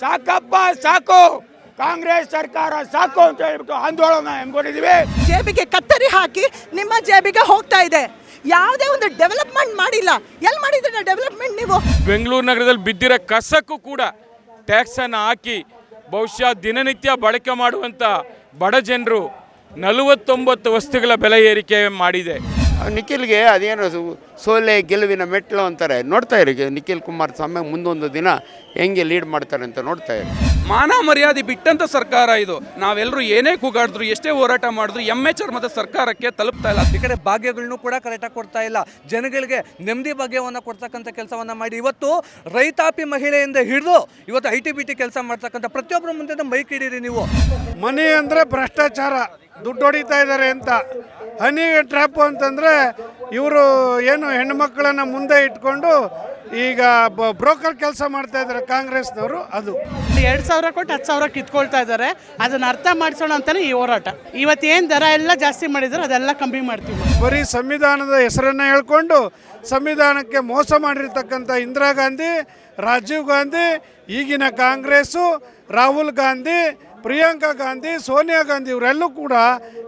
ಸಾಕಪ್ಪ ಸಾಕು. ಕಾಂಗ್ರೆಸ್ ಸರ್ಕಾರ ಸಾಕು ಅಂತ ಹೇಳ್ಬಿಟ್ಟು ಆಂದೋಲನ ಹಮ್ಮಿಕೊಂಡಿದ್ದೀವಿ ಜೇಬಿಗೆ ಕತ್ತರಿ ಹಾಕಿ ನಿಮ್ಮ ಜೇಬಿಗೆ ಹೋಗ್ತಾ ಇದೆ. ಯಾವುದೇ ಒಂದು ಡೆವಲಪ್ಮೆಂಟ್ ಮಾಡಿಲ್ಲ. ಎಲ್ಲಿ ಮಾಡಿದ್ರೆ ಡೆವಲಪ್ಮೆಂಟ್ ನೀವು? ಬೆಂಗಳೂರು ನಗರದಲ್ಲಿ ಬಿದ್ದಿರೋ ಕಸಕ್ಕೂ ಕೂಡ ಟ್ಯಾಕ್ಸನ್ನು ಹಾಕಿ ಬಹುಶಃ ದಿನನಿತ್ಯ ಬಳಕೆ ಮಾಡುವಂಥ ಬಡ ಜನರು ನಲವತ್ತೊಂಬತ್ತು ವಸ್ತುಗಳ ಬೆಲೆ ಏರಿಕೆ ಮಾಡಿದೆ. ನಿಖಿಲ್ಗೆ ಅದೇನು ಸು- ಸೋಲೆ ಗೆಲುವಿನ ಮೆಟ್ಲು ಅಂತಾರೆ. ನೋಡ್ತಾ ಇರಿ ನಿಖಿಲ್ ಕುಮಾರ್ ಸ್ವಾಮಿ ಮುಂದೊಂದು ದಿನ ಹೆಂಗೆ ಲೀಡ್ ಮಾಡ್ತಾರೆ ಅಂತ ನೋಡ್ತಾ ಇರಿ. ಮಾನ ಮರ್ಯಾದೆ ಬಿಟ್ಟಂಥ ಸರ್ಕಾರ ಇದು. ನಾವೆಲ್ಲರೂ ಏನೇ ಕೂಗಾಡಿದ್ರು ಎಷ್ಟೇ ಹೋರಾಟ ಮಾಡಿದ್ರು ಎಂ ಎಚ್ ಆರ್ ಚರ್ಮದ ಸರ್ಕಾರಕ್ಕೆ ತಲುಪ್ತಾ ಇಲ್ಲ. ಈ ಕಡೆ ಭಾಗ್ಯಗಳನ್ನು ಕೂಡ ಕರೆಕ್ಟಾಗಿ ಕೊಡ್ತಾ ಇಲ್ಲ. ಜನಗಳಿಗೆ ನೆಮ್ಮದಿ ಭಾಗ್ಯವನ್ನು ಕೊಡ್ತಕ್ಕಂಥ ಕೆಲಸವನ್ನು ಮಾಡಿ. ಇವತ್ತು ರೈತಾಪಿ ಮಹಿಳೆಯಿಂದ ಹಿಡಿದು ಇವತ್ತು ಐ ಟಿ ಬಿ ಟಿ ಕೆಲಸ ಮಾಡ್ತಕ್ಕಂಥ ಪ್ರತಿಯೊಬ್ಬರ ಮುಂದೆ ಮೈಕ್ ಹಿಡೀರಿ ನೀವು. ಮನೆ ಅಂದರೆ ಭ್ರಷ್ಟಾಚಾರ. ದುಡ್ಡು ಹೊಡಿತಾ ಇದ್ದಾರೆ ಅಂತ. ಹನಿ ಟ್ರ್ಯಾಪು ಅಂತಂದರೆ ಇವರು ಏನು ಹೆಣ್ಮಕ್ಳನ್ನ ಮುಂದೆ ಇಟ್ಕೊಂಡು ಈಗ ಬ್ರೋಕರ್ ಕೆಲಸ ಮಾಡ್ತಾ ಇದ್ದಾರೆ ಕಾಂಗ್ರೆಸ್ನವರು ಅದು. ಎರಡು ಸಾವಿರ ಕೊಟ್ಟು ಹತ್ತು ಸಾವಿರ ಕಿತ್ಕೊಳ್ತಾ ಇದ್ದಾರೆ ಅದನ್ನ ಅರ್ಥ ಮಾಡಿಸೋಣ ಅಂತಲೇ ಈ ಹೋರಾಟ. ಇವತ್ತೇನು ದರ ಎಲ್ಲ ಜಾಸ್ತಿ ಮಾಡಿದ್ರು ಅದೆಲ್ಲ ಕಮ್ಮಿ ಮಾಡ್ತೀವಿ ಬರೀ ಸಂವಿಧಾನದ ಹೆಸರನ್ನು ಹೇಳ್ಕೊಂಡು ಸಂವಿಧಾನಕ್ಕೆ ಮೋಸ ಮಾಡಿರ್ತಕ್ಕಂಥ ಇಂದಿರಾ ಗಾಂಧಿ ರಾಜೀವ್ ಗಾಂಧಿ ಈಗಿನ ಕಾಂಗ್ರೆಸ್ಸು ರಾಹುಲ್ ಗಾಂಧಿ ಪ್ರಿಯಾಂಕಾ ಗಾಂಧಿ ಸೋನಿಯಾ ಗಾಂಧಿ ಇವರೆಲ್ಲೂ ಕೂಡ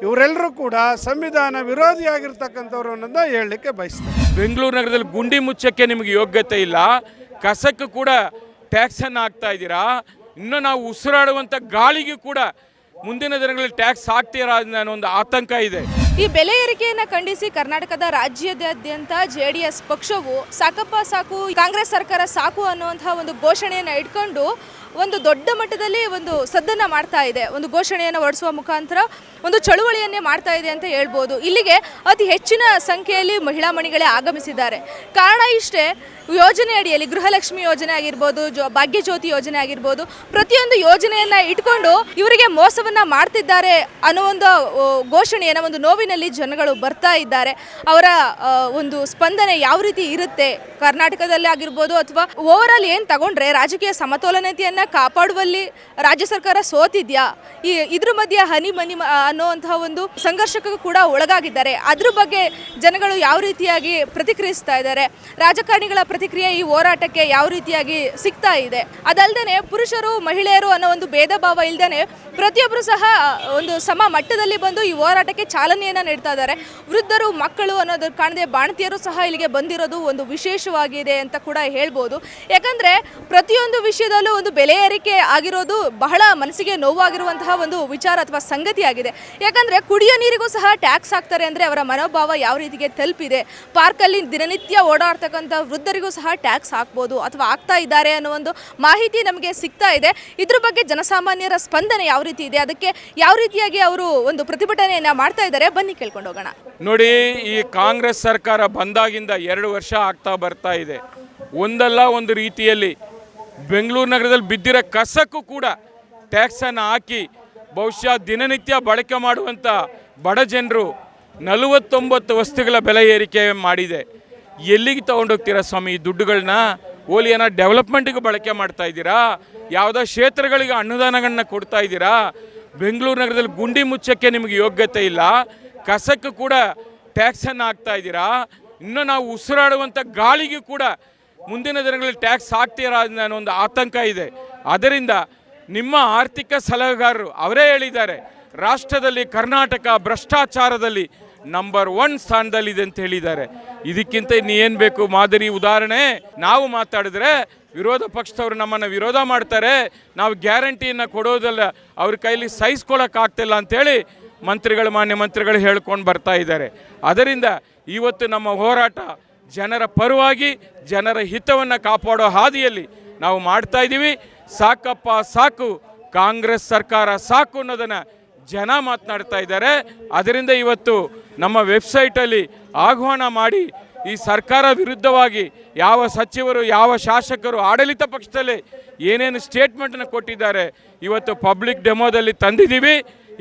ಇವರೆಲ್ಲರೂ ಕೂಡ ಸಂವಿಧಾನ ವಿರೋಧಿಯಾಗಿರ್ತಕ್ಕಂಥವ್ರು ಅನ್ನೋದನ್ನ ಹೇಳಲಿಕ್ಕೆ ಬಯಸ್ತಾರೆ. ಬೆಂಗಳೂರು ನಗರದಲ್ಲಿ ಗುಂಡಿ ಮುಚ್ಚಕ್ಕೆ ನಿಮಗೆ ಯೋಗ್ಯತೆ ಇಲ್ಲ. ಕಸಕ್ಕೆ ಕೂಡ ಟ್ಯಾಕ್ಸನ್ನು ಹಾಕ್ತಾ ಇದ್ದೀರಾ? ಇನ್ನು ನಾವು ಉಸಿರಾಡುವಂಥ ಗಾಳಿಗೂ ಕೂಡ ಮುಂದಿನ ದಿನಗಳಲ್ಲಿ ಟ್ಯಾಕ್ಸ್ ಹಾಕ್ತೀರಾ ಅನ್ನೋ ಒಂದು ಆತಂಕ ಇದೆ. ಈ ಬೆಲೆ ಏರಿಕೆಯನ್ನು ಖಂಡಿಸಿ ಕರ್ನಾಟಕದ ರಾಜ್ಯದಾದ್ಯಂತ ಜೆ ಡಿ ಎಸ್ ಪಕ್ಷವು ಸಾಕಪ್ಪ ಸಾಕು ಕಾಂಗ್ರೆಸ್ ಸರ್ಕಾರ ಸಾಕು ಅನ್ನುವಂತಹ ಒಂದು ಘೋಷಣೆಯನ್ನು ಇಟ್ಕೊಂಡು ಒಂದು ದೊಡ್ಡ ಮಟ್ಟದಲ್ಲಿ ಒಂದು ಸದ್ದನ್ನು ಮಾಡ್ತಾ ಇದೆ, ಒಂದು ಘೋಷಣೆಯನ್ನು ಹೊರಡಿಸುವ ಮುಖಾಂತರ ಒಂದು ಚಳುವಳಿಯನ್ನೇ ಮಾಡ್ತಾ ಇದೆ ಅಂತ ಹೇಳ್ಬೋದು. ಇಲ್ಲಿಗೆ ಅತಿ ಹೆಚ್ಚಿನ ಸಂಖ್ಯೆಯಲ್ಲಿ ಮಹಿಳಾ ಮಣಿಗಳೇ ಆಗಮಿಸಿದ್ದಾರೆ. ಕಾರಣ ಇಷ್ಟೇ, ಯೋಜನೆ ಅಡಿಯಲ್ಲಿ ಗೃಹಲಕ್ಷ್ಮಿ ಯೋಜನೆ ಆಗಿರ್ಬೋದು, ಜೋ, ಭಾಗ್ಯಜ್ಯೋತಿ ಯೋಜನೆ ಆಗಿರ್ಬೋದು, ಪ್ರತಿಯೊಂದು ಯೋಜನೆಯನ್ನು ಇಟ್ಕೊಂಡು ಇವರಿಗೆ ಮೋಸವನ್ನು ಮಾಡ್ತಿದ್ದಾರೆ ಅನ್ನೋ ಒಂದು ಘೋಷಣೆಯನ್ನು, ಒಂದು ನೋವಿನಲ್ಲಿ ಜನಗಳು ಬರ್ತಾ ಇದ್ದಾರೆ. ಅವರ ಒಂದು ಸ್ಪಂದನೆ ಯಾವ ರೀತಿ ಇರುತ್ತೆ? ಕರ್ನಾಟಕದಲ್ಲಿ ಆಗಿರ್ಬೋದು ಅಥವಾ ಓವರ್ ಏನು ತಗೊಂಡ್ರೆ ರಾಜಕೀಯ ಸಮತೋಲನತೆಯನ್ನ ಕಾಪಾಡುವಲ್ಲಿ ರಾಜ್ಯ ಸರ್ಕಾರ ಸೋತಿದ್ಯಾ? ಈ ಇದ್ರ ಮಧ್ಯೆ ಹನಿ ಮನಿ ಅನ್ನೋವಂಥ ಒಂದು ಸಂಘರ್ಷಕ್ಕೂ ಕೂಡ ಒಳಗಾಗಿದ್ದಾರೆ. ಅದ್ರ ಬಗ್ಗೆ ಜನಗಳು ಯಾವ ರೀತಿಯಾಗಿ ಪ್ರತಿಕ್ರಿಯಿಸ್ತಾ ಇದ್ದಾರೆ? ರಾಜಕಾರಣಿಗಳ ಪ್ರತಿಕ್ರಿಯೆ ಈ ಹೋರಾಟಕ್ಕೆ ಯಾವ ರೀತಿಯಾಗಿ ಸಿಗ್ತಾ ಇದೆ? ಅದಲ್ಲದೆ ಪುರುಷರು, ಮಹಿಳೆಯರು ಅನ್ನೋ ಒಂದು ಭೇದ ಭಾವ ಇಲ್ಲದೇ ಪ್ರತಿಯೊಬ್ಬರು ಸಹ ಒಂದು ಸಮ ಮಟ್ಟದಲ್ಲಿ ಬಂದು ಈ ಹೋರಾಟಕ್ಕೆ ಚಾಲನೆಯನ್ನು ನೀಡ್ತಾ ಇದ್ದಾರೆ. ವೃದ್ಧರು, ಮಕ್ಕಳು ಅನ್ನೋದು ಕಾಣದೆ ಬಾಣತಿಯರು ಸಹ ಇಲ್ಲಿಗೆ ಬಂದಿರೋದು ಒಂದು ವಿಶೇಷವಾಗಿದೆ ಅಂತ ಕೂಡ ಹೇಳ್ಬೋದು. ಯಾಕಂದರೆ ಪ್ರತಿಯೊಂದು ವಿಷಯದಲ್ಲೂ ಒಂದು ಬೆಲೆ ಏರಿಕೆ ಆಗಿರೋದು ಬಹಳ ಮನಸ್ಸಿಗೆ ನೋವಾಗಿರುವಂತಹ ಒಂದು ವಿಚಾರ ಅಥವಾ ಸಂಗತಿಯಾಗಿದೆ. ಯಾಕಂದರೆ ಕುಡಿಯೋ ನೀರಿಗೂ ಸಹ ಟ್ಯಾಕ್ಸ್ ಹಾಕ್ತಾರೆ ಅಂದರೆ ಅವರ ಮನೋಭಾವ ಯಾವ ರೀತಿಗೆ ತಲುಪಿದೆ. ಪಾರ್ಕಲ್ಲಿ ದಿನನಿತ್ಯ ಓಡಾಡ್ತಕ್ಕಂಥ ವೃದ್ಧರಿಗೂ ಸಹ ಟ್ಯಾಕ್ಸ್ ಹಾಕ್ಬೋದು ಅಥವಾ ಆಗ್ತಾ ಇದ್ದಾರೆ ಅನ್ನೋ ಒಂದು ಮಾಹಿತಿ ನಮಗೆ ಸಿಗ್ತಾ ಇದೆ. ಇದ್ರ ಬಗ್ಗೆ ಜನಸಾಮಾನ್ಯರ ಸ್ಪಂದನೆ ಯಾವ ರೀತಿ ಇದೆ? ಅದಕ್ಕೆ ಯಾವ ರೀತಿಯಾಗಿ ಅವರು ಒಂದು ಪ್ರತಿಭಟನೆಯನ್ನು ಮಾಡ್ತಾ ಇದ್ದಾರೆ? ಬನ್ನಿ ಕೇಳ್ಕೊಂಡು ಹೋಗೋಣ. ನೋಡಿ, ಈ ಕಾಂಗ್ರೆಸ್ ಸರ್ಕಾರ ಬಂದಾಗಿಂದ ಎರಡು ವರ್ಷ ಆಗ್ತಾ ಬರ್ತಾ ಇದೆ. ಒಂದಲ್ಲ ಒಂದು ರೀತಿಯಲ್ಲಿ ಬೆಂಗಳೂರು ನಗರದಲ್ಲಿ ಬಿದ್ದಿರೋ ಕಸಕ್ಕೂ ಕೂಡ ಟ್ಯಾಕ್ಸನ್ನು ಹಾಕಿ ಬಹುಶಃ ದಿನನಿತ್ಯ ಬಳಕೆ ಮಾಡುವಂಥ ಬಡ ಜನರು ನಲವತ್ತೊಂಬತ್ತು ವಸ್ತುಗಳ ಬೆಲೆ ಏರಿಕೆ ಮಾಡಿದೆ. ಎಲ್ಲಿಗೆ ತೊಗೊಂಡೋಗ್ತೀರಾ ಸ್ವಾಮಿ ಈ ದುಡ್ಡುಗಳನ್ನ? ಓಲಿ ಏನೋ ಡೆವಲಪ್ಮೆಂಟಿಗೆ ಬಳಕೆ ಮಾಡ್ತಾ ಇದ್ದೀರಾ? ಯಾವುದೋ ಕ್ಷೇತ್ರಗಳಿಗೆ ಅನುದಾನಗಳನ್ನ ಕೊಡ್ತಾ ಇದ್ದೀರಾ? ಬೆಂಗಳೂರು ನಗರದಲ್ಲಿ ಗುಂಡಿ ಮುಚ್ಚಕ್ಕೆ ನಿಮಗೆ ಯೋಗ್ಯತೆ ಇಲ್ಲ. ಕಸಕ್ಕೂ ಕೂಡ ಟ್ಯಾಕ್ಸನ್ನು ಹಾಕ್ತಾ ಇದ್ದೀರಾ? ಇನ್ನು ನಾವು ಉಸಿರಾಡುವಂಥ ಗಾಳಿಗೂ ಕೂಡ ಮುಂದಿನ ದಿನಗಳಲ್ಲಿ ಟ್ಯಾಕ್ಸ್ ಹಾಕ್ತೀರಾ ಅನ್ನೋ ಒಂದು ಆತಂಕ ಇದೆ. ಅದರಿಂದ ನಿಮ್ಮ ಆರ್ಥಿಕ ಸಲಹೆಗಾರರು ಅವರೇ ಹೇಳಿದ್ದಾರೆ, ರಾಷ್ಟ್ರದಲ್ಲಿ ಕರ್ನಾಟಕ ಭ್ರಷ್ಟಾಚಾರದಲ್ಲಿ ನಂಬರ್ ಒನ್ ಸ್ಥಾನದಲ್ಲಿದೆ ಅಂತ ಹೇಳಿದ್ದಾರೆ. ಇದಕ್ಕಿಂತ ಇನ್ನೇನು ಬೇಕು? ಮಾದರಿ ಉದಾಹರಣೆ, ನಾವು ಮಾತಾಡಿದ್ರೆ ವಿರೋಧ ಪಕ್ಷದವರು ನಮ್ಮನ್ನು ವಿರೋಧ ಮಾಡ್ತಾರೆ, ನಾವು ಗ್ಯಾರಂಟಿಯನ್ನು ಕೊಡೋದಲ್ಲ, ಅವ್ರ ಕೈಲಿ ಸಹಿಸ್ಕೊಳಕ್ಕಾಗ್ತಿಲ್ಲ ಅಂತೇಳಿ ಮಂತ್ರಿಗಳು, ಮಾನ್ಯ ಮಂತ್ರಿಗಳು ಹೇಳ್ಕೊಂಡು ಬರ್ತಾ ಇದ್ದಾರೆ. ಅದರಿಂದ ಇವತ್ತು ನಮ್ಮ ಹೋರಾಟ ಜನರ ಪರವಾಗಿ ಜನರ ಹಿತವನ್ನು ಕಾಪಾಡೋ ಹಾದಿಯಲ್ಲಿ ನಾವು ಮಾಡ್ತಾ ಇದ್ದೀವಿ. ಸಾಕಪ್ಪ ಸಾಕು, ಕಾಂಗ್ರೆಸ್ ಸರ್ಕಾರ ಸಾಕು ಅನ್ನೋದನ್ನು ಜನ ಮಾತನಾಡ್ತಾ ಇದ್ದಾರೆ. ಅದರಿಂದ ಇವತ್ತು ನಮ್ಮ ವೆಬ್ಸೈಟಲ್ಲಿ ಆಹ್ವಾನ ಮಾಡಿ ಈ ಸರ್ಕಾರ ವಿರುದ್ಧವಾಗಿ ಯಾವ ಸಚಿವರು, ಯಾವ ಶಾಸಕರು ಆಡಳಿತ ಪಕ್ಷದಲ್ಲಿ ಏನೇನು ಸ್ಟೇಟ್ಮೆಂಟನ್ನು ಕೊಟ್ಟಿದ್ದಾರೆ, ಇವತ್ತು ಪಬ್ಲಿಕ್ ಡೆಮೋದಲ್ಲಿ ತಂದಿದ್ದೀವಿ.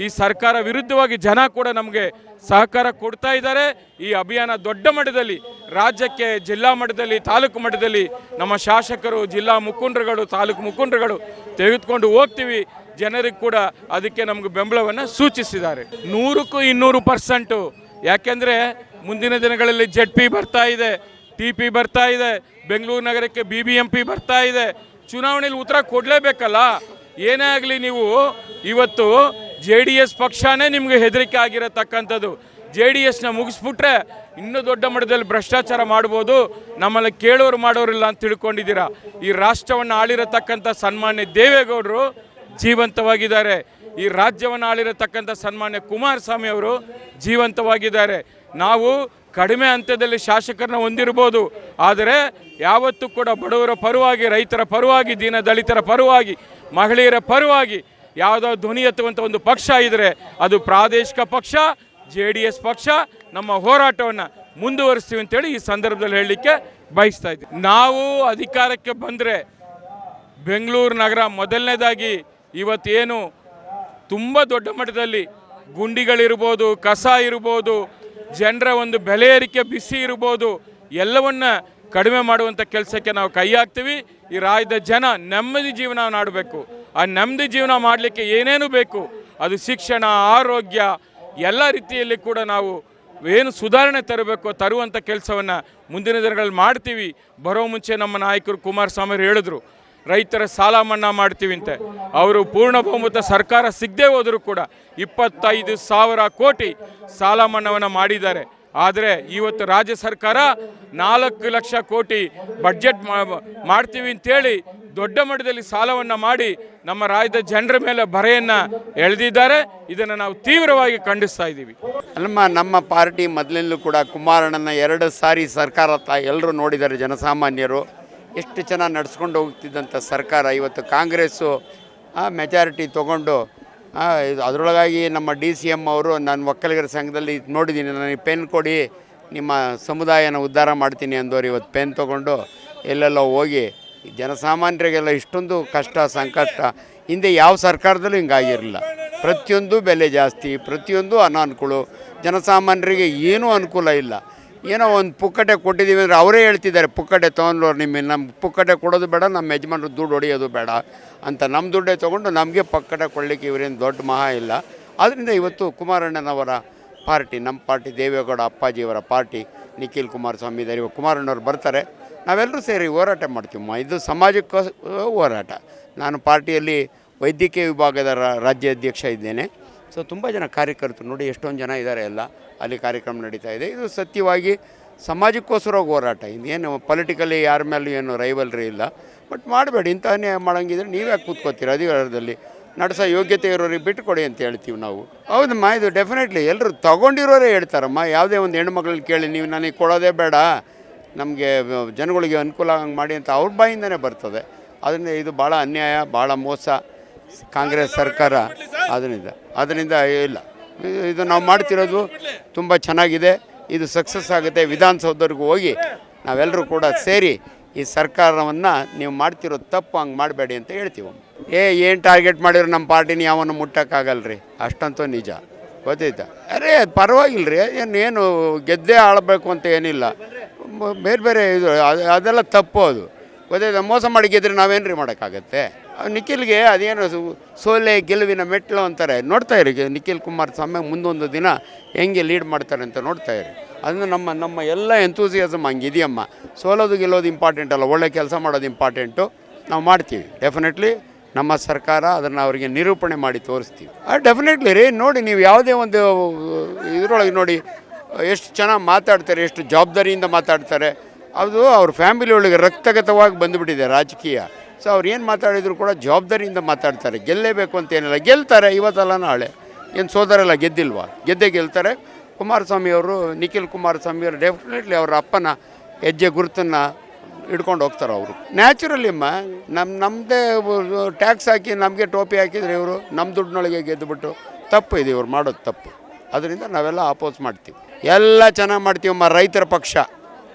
ಈ ಸರ್ಕಾರ ವಿರುದ್ಧವಾಗಿ ಜನ ಕೂಡ ನಮಗೆ ಸಹಕಾರ ಕೊಡ್ತಾ ಇದ್ದಾರೆ. ಈ ಅಭಿಯಾನ ದೊಡ್ಡ ಮಟ್ಟದಲ್ಲಿ, ರಾಜ್ಯಕ್ಕೆ ಜಿಲ್ಲಾ ಮಟ್ಟದಲ್ಲಿ, ತಾಲೂಕು ಮಟ್ಟದಲ್ಲಿ ನಮ್ಮ ಶಾಸಕರು, ಜಿಲ್ಲಾ ಮುಖಂಡರುಗಳು, ತಾಲೂಕು ಮುಖಂಡರುಗಳು ತೆಗೆದುಕೊಂಡು ಹೋಗ್ತೀವಿ. ಜನರಿಗೆ ಕೂಡ ಅದಕ್ಕೆ ನಮಗೆ ಬೆಂಬಲವನ್ನು ಸೂಚಿಸಿದ್ದಾರೆ. ನೂರಕ್ಕೂ ಇನ್ನೂರು ಪರ್ಸೆಂಟು. ಯಾಕೆಂದರೆ ಮುಂದಿನ ದಿನಗಳಲ್ಲಿ ಜೆಡ್ ಪಿ ಬರ್ತಾ ಇದೆ, ಟಿ ಪಿ ಬರ್ತಾ ಇದೆ, ಬೆಂಗಳೂರು ನಗರಕ್ಕೆ ಬಿ ಬಿ ಎಂ ಪಿ ಬರ್ತಾ ಇದೆ. ಚುನಾವಣೆಯಲ್ಲಿ ಉತ್ತರ ಕೊಡಲೇಬೇಕಲ್ಲ? ಏನೇ ಆಗಲಿ ನೀವು, ಇವತ್ತು ಜೆ ಡಿ ಎಸ್ ಪಕ್ಷನೇ ನಿಮಗೆ ಹೆದರಿಕೆ ಆಗಿರತಕ್ಕಂಥದ್ದು. ಜೆ ಡಿ ಎಸ್ನ ಮುಗಿಸ್ಬಿಟ್ರೆ ಇನ್ನೂ ದೊಡ್ಡ ಮಟ್ಟದಲ್ಲಿ ಭ್ರಷ್ಟಾಚಾರ ಮಾಡ್ಬೋದು. ನಮ್ಮಲ್ಲಿ ಕೇಳೋರು ಮಾಡೋರಿಲ್ಲ ಅಂತ ತಿಳ್ಕೊಂಡಿದ್ದೀರಾ. ಈ ರಾಷ್ಟ್ರವನ್ನು ಆಳಿರತಕ್ಕಂಥ ಸನ್ಮಾನ್ಯ ದೇವೇಗೌಡರು ಜೀವಂತವಾಗಿದ್ದಾರೆ. ಈ ರಾಜ್ಯವನ್ನು ಆಳಿರತಕ್ಕಂಥ ಸನ್ಮಾನ್ಯ ಕುಮಾರಸ್ವಾಮಿ ಅವರು ಜೀವಂತವಾಗಿದ್ದಾರೆ. ನಾವು ಕಡಿಮೆ ಹಂತದಲ್ಲಿ ಶಾಸಕರನ್ನ ಹೊಂದಿರ್ಬೋದು. ಆದರೆ ಯಾವತ್ತೂ ಕೂಡ ಬಡವರ ಪರವಾಗಿ, ರೈತರ ಪರವಾಗಿ ದೀನ ದಲಿತರ ಪರವಾಗಿ, ಮಹಿಳೆಯರ ಪರವಾಗಿ ಯಾವುದೋ ಧ್ವನಿ ಎತ್ತುವಂಥ ಒಂದು ಪಕ್ಷ ಇದ್ದರೆ ಅದು ಪ್ರಾದೇಶಿಕ ಪಕ್ಷ, ಜೆ ಡಿ ಎಸ್ ಪಕ್ಷ, ನಮ್ಮ ಹೋರಾಟವನ್ನು ಮುಂದುವರಿಸ್ತೀವಿ ಅಂತೇಳಿ ಈ ಸಂದರ್ಭದಲ್ಲಿ ಹೇಳಲಿಕ್ಕೆ ಬಯಸ್ತಾ ಇದ್ದೀವಿ ನಾವು ಅಧಿಕಾರಕ್ಕೆ ಬಂದರೆ ಬೆಂಗಳೂರು ನಗರ ಮೊದಲನೇದಾಗಿ ಇವತ್ತೇನು ತುಂಬ ದೊಡ್ಡ ಮಟ್ಟದಲ್ಲಿ ಗುಂಡಿಗಳಿರ್ಬೋದು, ಕಸ ಇರ್ಬೋದು, ಜನರ ಒಂದು ಬೆಲೆ ಏರಿಕೆ, ಬಿಸಿ ಇರ್ಬೋದು, ಎಲ್ಲವನ್ನ ಕಡಿಮೆ ಮಾಡುವಂಥ ಕೆಲಸಕ್ಕೆ ನಾವು ಕೈ ಹಾಕ್ತೀವಿ. ಈ ರಾಜ್ಯದ ಜನ ನೆಮ್ಮದಿ ಜೀವನ ಮಾಡಬೇಕು ಆ ನೆಮ್ಮದಿ ಜೀವನ ಮಾಡಲಿಕ್ಕೆ ಏನೇನು ಬೇಕು, ಅದು ಶಿಕ್ಷಣ, ಆರೋಗ್ಯ, ಎಲ್ಲ ರೀತಿಯಲ್ಲಿ ಕೂಡ ನಾವು ಏನು ಸುಧಾರಣೆ ತರಬೇಕು ತರುವಂಥ ಕೆಲಸವನ್ನು ಮುಂದಿನ ದಿನಗಳಲ್ಲಿ ಮಾಡ್ತೀವಿ. ಬರೋ ಮುಂಚೆ ನಮ್ಮ ನಾಯಕರು ಕುಮಾರಸ್ವಾಮಿ ಹೇಳಿದ್ರು, ರೈತರ ಸಾಲ ಮನ್ನಾ ಮಾಡ್ತೀವಿ ಅಂತೆ. ಅವರು ಪೂರ್ಣ ಬಹುಮತ ಸರ್ಕಾರ ಸಿಗದೆ ಹೋದರೂ ಕೂಡ ಇಪ್ಪತ್ತೈದು ಸಾವಿರ ಕೋಟಿ ಸಾಲ ಮನ್ನಾವನ್ನು ಮಾಡಿದ್ದಾರೆ. ಆದರೆ ಇವತ್ತು ರಾಜ್ಯ ಸರ್ಕಾರ ನಾಲ್ಕು ಲಕ್ಷ ಕೋಟಿ ಬಡ್ಜೆಟ್ ಮಾಡ್ತೀವಿ ಅಂತೇಳಿ ದೊಡ್ಡ ಮಟ್ಟದಲ್ಲಿ ಸಾಲವನ್ನು ಮಾಡಿ ನಮ್ಮ ರಾಜ್ಯದ ಜನರ ಮೇಲೆ ಬರೆಯನ್ನು ಎಳೆದಿದ್ದಾರೆ. ಇದನ್ನು ನಾವು ತೀವ್ರವಾಗಿ ಖಂಡಿಸ್ತಾ ಇದ್ದೀವಿ. ನಮ್ಮ ನಮ್ಮ ಪಾರ್ಟಿ ಮೊದಲಿನಲ್ಲೂ ಕೂಡ ಕುಮಾರಣ್ಣನ ಎರಡು ಸಾರಿ ಸರ್ಕಾರ ಎಲ್ಲರೂ ನೋಡಿದ್ದಾರೆ ಜನಸಾಮಾನ್ಯರು. ಎಷ್ಟು ಚೆನ್ನಾಗಿ ನಡೆಸ್ಕೊಂಡು ಹೋಗ್ತಿದ್ದಂಥ ಸರ್ಕಾರ ಇವತ್ತು ಕಾಂಗ್ರೆಸ್ಸು ಮೆಜಾರಿಟಿ ತೊಗೊಂಡು ಅದರೊಳಗಾಗಿ ನಮ್ಮ ಡಿ ಸಿ ಎಂ ಅವರು ನಾನು ಒಕ್ಕಲಿಗರ ಸಂಘದಲ್ಲಿ ನೋಡಿದ್ದೀನಿ. ನನಗೆ ಪೆನ್ ಕೊಡಿ, ನಿಮ್ಮ ಸಮುದಾಯನ ಉದ್ಧಾರ ಮಾಡ್ತೀನಿ ಅಂದವರು ಇವತ್ತು ಪೆನ್ ತೊಗೊಂಡು ಎಲ್ಲೆಲ್ಲೋ ಹೋಗಿ ಜನಸಾಮಾನ್ಯರಿಗೆಲ್ಲ ಇಷ್ಟೊಂದು ಕಷ್ಟ, ಸಂಕಷ್ಟ. ಹಿಂದೆ ಯಾವ ಸರ್ಕಾರದಲ್ಲೂ ಹಿಂಗಾಗಿರಲಿಲ್ಲ. ಪ್ರತಿಯೊಂದು ಬೆಲೆ ಜಾಸ್ತಿ, ಪ್ರತಿಯೊಂದು ಅನಾನುಕೂಲ. ಜನಸಾಮಾನ್ಯರಿಗೆ ಏನೂ ಅನುಕೂಲ ಇಲ್ಲ. ಏನೋ ಒಂದು ಪುಕ್ಕಟೆ ಕೊಟ್ಟಿದ್ದೀವಿ ಅಂದರೆ ಅವರೇ ಹೇಳ್ತಿದ್ದಾರೆ, ಪುಕ್ಕಟೆ ತೊಗೊಂಡ್ರು ನಿಮ್ಮ ನಮ್ಮ ಪುಕ್ಕಟೆ ಕೊಡೋದು ಬೇಡ, ನಮ್ಮ ಯಜಮಾನ್ರು ದುಡ್ಡು ಹೊಡೆಯೋದು ಬೇಡ ಅಂತ ನಮ್ಮ ದುಡ್ಡೇ ತೊಗೊಂಡು ನಮಗೆ ಪಕ್ಕಟೆ ಕೊಡಲಿಕ್ಕೆ ಇವರೇನು ದೊಡ್ಡ ಮಹಾ ಇಲ್ಲ. ಆದ್ದರಿಂದ ಇವತ್ತು ಕುಮಾರಣ್ಣನವರ ಪಾರ್ಟಿ ನಮ್ಮ ಪಾರ್ಟಿ, ದೇವೇಗೌಡ ಅಪ್ಪಾಜಿಯವರ ಪಾರ್ಟಿ, ನಿಖಿಲ್ ಕುಮಾರಸ್ವಾಮಿ ಇದ್ದಾರೆ. ಇವಾಗ ಕುಮಾರಣ್ಣವ್ರು ಬರ್ತಾರೆ. ನಾವೆಲ್ಲರೂ ಸೇರಿ ಹೋರಾಟ ಮಾಡ್ತೀವಮ್ಮ ಇದು ಸಮಾಜಕ್ಕೋ ಹೋರಾಟ. ನಾನು ಪಾರ್ಟಿಯಲ್ಲಿ ವೈದ್ಯಕೀಯ ವಿಭಾಗದ ರಾಜ್ಯ ಅಧ್ಯಕ್ಷ ಇದ್ದೇನೆ. ಸೊ ತುಂಬ ಜನ ಕಾರ್ಯಕರ್ತರು ನೋಡಿ ಎಷ್ಟೊಂದು ಜನ ಇದ್ದಾರೆ ಎಲ್ಲ, ಅಲ್ಲಿ ಕಾರ್ಯಕ್ರಮ ನಡೀತಾ ಇದೆ. ಇದು ಸತ್ಯವಾಗಿ ಸಮಾಜಕ್ಕೋಸ್ಕರ ಹೋರಾಟ. ಇನ್ನೇನು ಪೊಲಿಟಿಕಲಿ ಯಾರ ಮೇಲೂ ಏನು ರೈವಲ್ರಿ ಇಲ್ಲ. ಬಟ್ ಮಾಡಬೇಡಿ, ಇಂಥ ಮಾಡೋಂಗಿದ್ರೆ ಮಾಡೋಂಗಿದ್ರೆ ಯಾಕೆ ಕೂತ್ಕೋತೀರ ಅಧಿಕಾರದಲ್ಲಿ. ನಡೆಸೋ ಯೋಗ್ಯತೆ ಇರೋರಿಗೆ ಬಿಟ್ಟು ಕೊಡಿ ಅಂತ ಹೇಳ್ತೀವಿ ನಾವು. ಹೌದಮ್ಮ ಇದು ಡೆಫಿನೆಟ್ಲಿ ಎಲ್ಲರೂ ತೊಗೊಂಡಿರೋರೇ ಹೇಳ್ತಾರಮ್ಮ ಯಾವುದೇ ಒಂದು ಹೆಣ್ಮಕ್ಳನ್ನ ಕೇಳಿ, ನೀವು ನನಗೆ ಕೊಡೋದೇ ಬೇಡ. ನಮಗೆ ಜನಗಳಿಗೆ ಅನುಕೂಲ ಆಗಂಗೆ ಮಾಡಿ ಅಂತ ಅವ್ರ ಬಾಯಿಂದನೇ ಬರ್ತದೆ. ಅದರಿಂದ ಇದು ಭಾಳ ಅನ್ಯಾಯ, ಭಾಳ ಮೋಸ. ಕಾಂಗ್ರೆಸ್ ಸರ್ಕಾರ ಅದರಿಂದ ಅದರಿಂದ ಇಲ್ಲ. ಇದು- ನಾವು ಮಾಡ್ತಿರೋದು ತುಂಬ ಚೆನ್ನಾಗಿದೆ. ಇದು ಸಕ್ಸಸ್ ಆಗುತ್ತೆ. ವಿಧಾನಸೌಧವರೆಗೂ ಹೋಗಿ ನಾವೆಲ್ಲರೂ ಕೂಡ ಸೇರಿ ಈ ಸರ್ಕಾರವನ್ನು ನೀವು ಮಾಡ್ತಿರೋದು ತಪ್ಪು ಹಂಗೆ ಮಾಡಬೇಡಿ ಅಂತ ಹೇಳ್ತೀವಿ ಏ, ಏನು ಟಾರ್ಗೆಟ್ ಮಾಡಿದ್ರು ನಮ್ಮ ಪಾರ್ಟಿನ ಮುಟ್ಟೋಕ್ಕಾಗಲ್ಲ ರೀ ಅಷ್ಟಂತೂ ನಿಜ. ಗೊತ್ತಾಯ್ತಾ? ಅರೇ ಪರವಾಗಿಲ್ಲ ರೀ ಏನು ಏನು ಗೆದ್ದೇ ಆಳಬೇಕು ಅಂತ ಏನಿಲ್ಲ. ಬೇರೆ ಬೇರೆ ಇದು ಅದು- ಅದೆಲ್ಲ ತಪ್ಪು ಅದು. ಗೊತ್ತಾಯ್ತಾ? ಮೋಸ ಮಾಡಿ ಗೆದ್ರೆ ನಾವೇನು ಮಾಡೋಕ್ಕಾಗತ್ತೆ ನಿಖಿಲ್ಗೆ ಅದೇನು ಸೋಲೆ, ಗೆಲುವಿನ ಮೆಟ್ಲು ಅಂತಾರೆ. ನೋಡ್ತಾ ಇರಿ ನಿಖಿಲ್ ಕುಮಾರ್ ಸ್ವಾಮಿ ಮುಂದೊಂದು ದಿನ ಹೆಂಗೆ ಲೀಡ್ ಮಾಡ್ತಾರೆ ಅಂತ ನೋಡ್ತಾ ಇರಿ. ಅದನ್ನು ನಮ್ಮ ನಮ್ಮ ಎಲ್ಲ ಎಂತೂಸಿಯಾಸಮ್ ಹಂಗಿದೆಯಮ್ಮ. ಸೋಲೋದು, ಗೆಲ್ಲೋದು ಇಂಪಾರ್ಟೆಂಟ್ ಅಲ್ಲ. ಒಳ್ಳೆ ಕೆಲಸ ಮಾಡೋದು ಇಂಪಾರ್ಟೆಂಟು ನಾವು ಮಾಡ್ತೀವಿ. ಡೆಫಿನೆಟ್ಲಿ ನಮ್ಮ ಸರ್ಕಾರ ಅದನ್ನು ಅವರಿಗೆ ನಿರೂಪಣೆ ಮಾಡಿ ತೋರಿಸ್ತೀವಿ. ಡೆಫಿನೆಟ್ಲಿ ರೀ. ನೋಡಿ, ನೀವು ಯಾವುದೇ ಒಂದು ಇದರೊಳಗೆ ನೋಡಿ ಎಷ್ಟು ಚೆನ್ನಾಗಿ ಮಾತಾಡ್ತಾರೆ, ಎಷ್ಟು ಜವಾಬ್ದಾರಿಯಿಂದ ಮಾತಾಡ್ತಾರೆ, ಅದು ಅವ್ರ ಫ್ಯಾಮಿಲಿ ಒಳಗೆ ರಕ್ತಗತವಾಗಿ ಬಂದುಬಿಟ್ಟಿದೆ ರಾಜಕೀಯ. ಸೊ ಅವ್ರು ಏನು ಮಾತಾಡಿದ್ರು ಕೂಡ ಜವಾಬ್ದಾರಿಯಿಂದ ಮಾತಾಡ್ತಾರೆ. ಗೆಲ್ಲೇಬೇಕು ಅಂತ ಏನಿಲ್ಲ. ಗೆಲ್ತಾರೆ, ಇವತ್ತಲ್ಲ ನಾಳೆ. ಏನು ಸೋದರೆಲ್ಲ ಗೆದ್ದಿಲ್ವಾ? ಗೆದ್ದೇ ಗೆಲ್ತಾರೆ. ಕುಮಾರಸ್ವಾಮಿ ಅವರು, ನಿಖಿಲ್ ಕುಮಾರಸ್ವಾಮಿ ಅವರು ಡೆಫಿನೆಟ್ಲಿ ಅವರ ಅಪ್ಪನ ಹೆಜ್ಜೆ, ಗುರುತನ್ನು ಹಿಡ್ಕೊಂಡು ಹೋಗ್ತಾರೆ ಅವರು. ನ್ಯಾಚುರಲಿ ಅಮ್ಮ ನಮ್ಮ ನಮ್ಮದೇ ಟ್ಯಾಕ್ಸ್ ಹಾಕಿ, ನಮಗೆ ಟೋಪಿ ಹಾಕಿದರೆ ಇವರು ನಮ್ಮ ದುಡ್ಡಿನೊಳಗೆ ಗೆದ್ದುಬಿಟ್ಟು ತಪ್ಪು ಇದೆ ಇವ್ರು ಮಾಡೋದು ತಪ್ಪು. ಅದರಿಂದ ನಾವೆಲ್ಲ ಅಪೋಸ್ ಮಾಡ್ತೀವಿ. ಎಲ್ಲ ಚೆನ್ನಾಗಿ ಮಾಡ್ತೀವಮ್ಮ ರೈತರ ಪಕ್ಷ.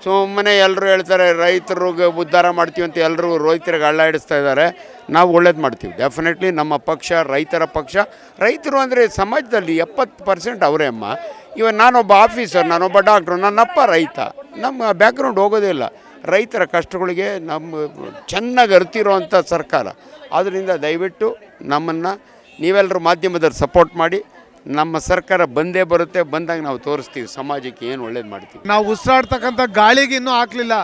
ಸುಮ್ಮನೆ ಎಲ್ಲರೂ ಹೇಳ್ತಾರೆ, ರೈತರಿಗೆ ಉದ್ಧಾರ ಮಾಡ್ತೀವಿ ಅಂತ ಎಲ್ಲರೂ ರೈತರಿಗೆ ಹಳ್ಳ ಹಿಡಿಸ್ತಾ ಇದ್ದಾರೆ. ನಾವು ಒಳ್ಳೇದು ಮಾಡ್ತೀವಿ. ಡೆಫಿನೆಟ್ಲಿ ನಮ್ಮ ಪಕ್ಷ, ರೈತರ ಪಕ್ಷ. ರೈತರು ಅಂದರೆ ಸಮಾಜದಲ್ಲಿ ಎಪ್ಪತ್ತು ಪರ್ಸೆಂಟ್ ಅವರೇ ಅಮ್ಮ. ಇವಾಗ ನಾನೊಬ್ಬ ಆಫೀಸರ್ ನಾನೊಬ್ಬ ಡಾಕ್ಟ್ರು ನನ್ನಪ್ಪ ರೈತ. ನಮ್ಮ ಬ್ಯಾಕ್ಗ್ರೌಂಡ್ ಹೋಗೋದೇ ಇಲ್ಲ. ರೈತರ ಕಷ್ಟಗಳಿಗೆ ನಮ್ಮ ಚೆನ್ನಾಗಿ ಅರ್ತಿರೋವಂಥ ಸರ್ಕಾರ. ಆದ್ದರಿಂದ ದಯವಿಟ್ಟು ನಮ್ಮನ್ನು ನೀವೆಲ್ಲರೂ ಮಾಧ್ಯಮದಲ್ಲಿ ಸಪೋರ್ಟ್ ಮಾಡಿ. ನಮ್ಮ ಸರ್ಕಾರ ಬಂದೇ ಬರುತ್ತೆ, ಬಂದಾಗ ನಾವು ತೋರಿಸ್ತೀವಿ, ಸಮಾಜಕ್ಕೆ ಏನು ಒಳ್ಳೇದು ಮಾಡ್ತೀವಿ. ನಾವು ಉಸಿರಾಡ್ತಕ್ಕಂಥ ಗಾಳಿಗೆ ಇನ್ನೂ ಹಾಕ್ಲಿಲ್ಲ.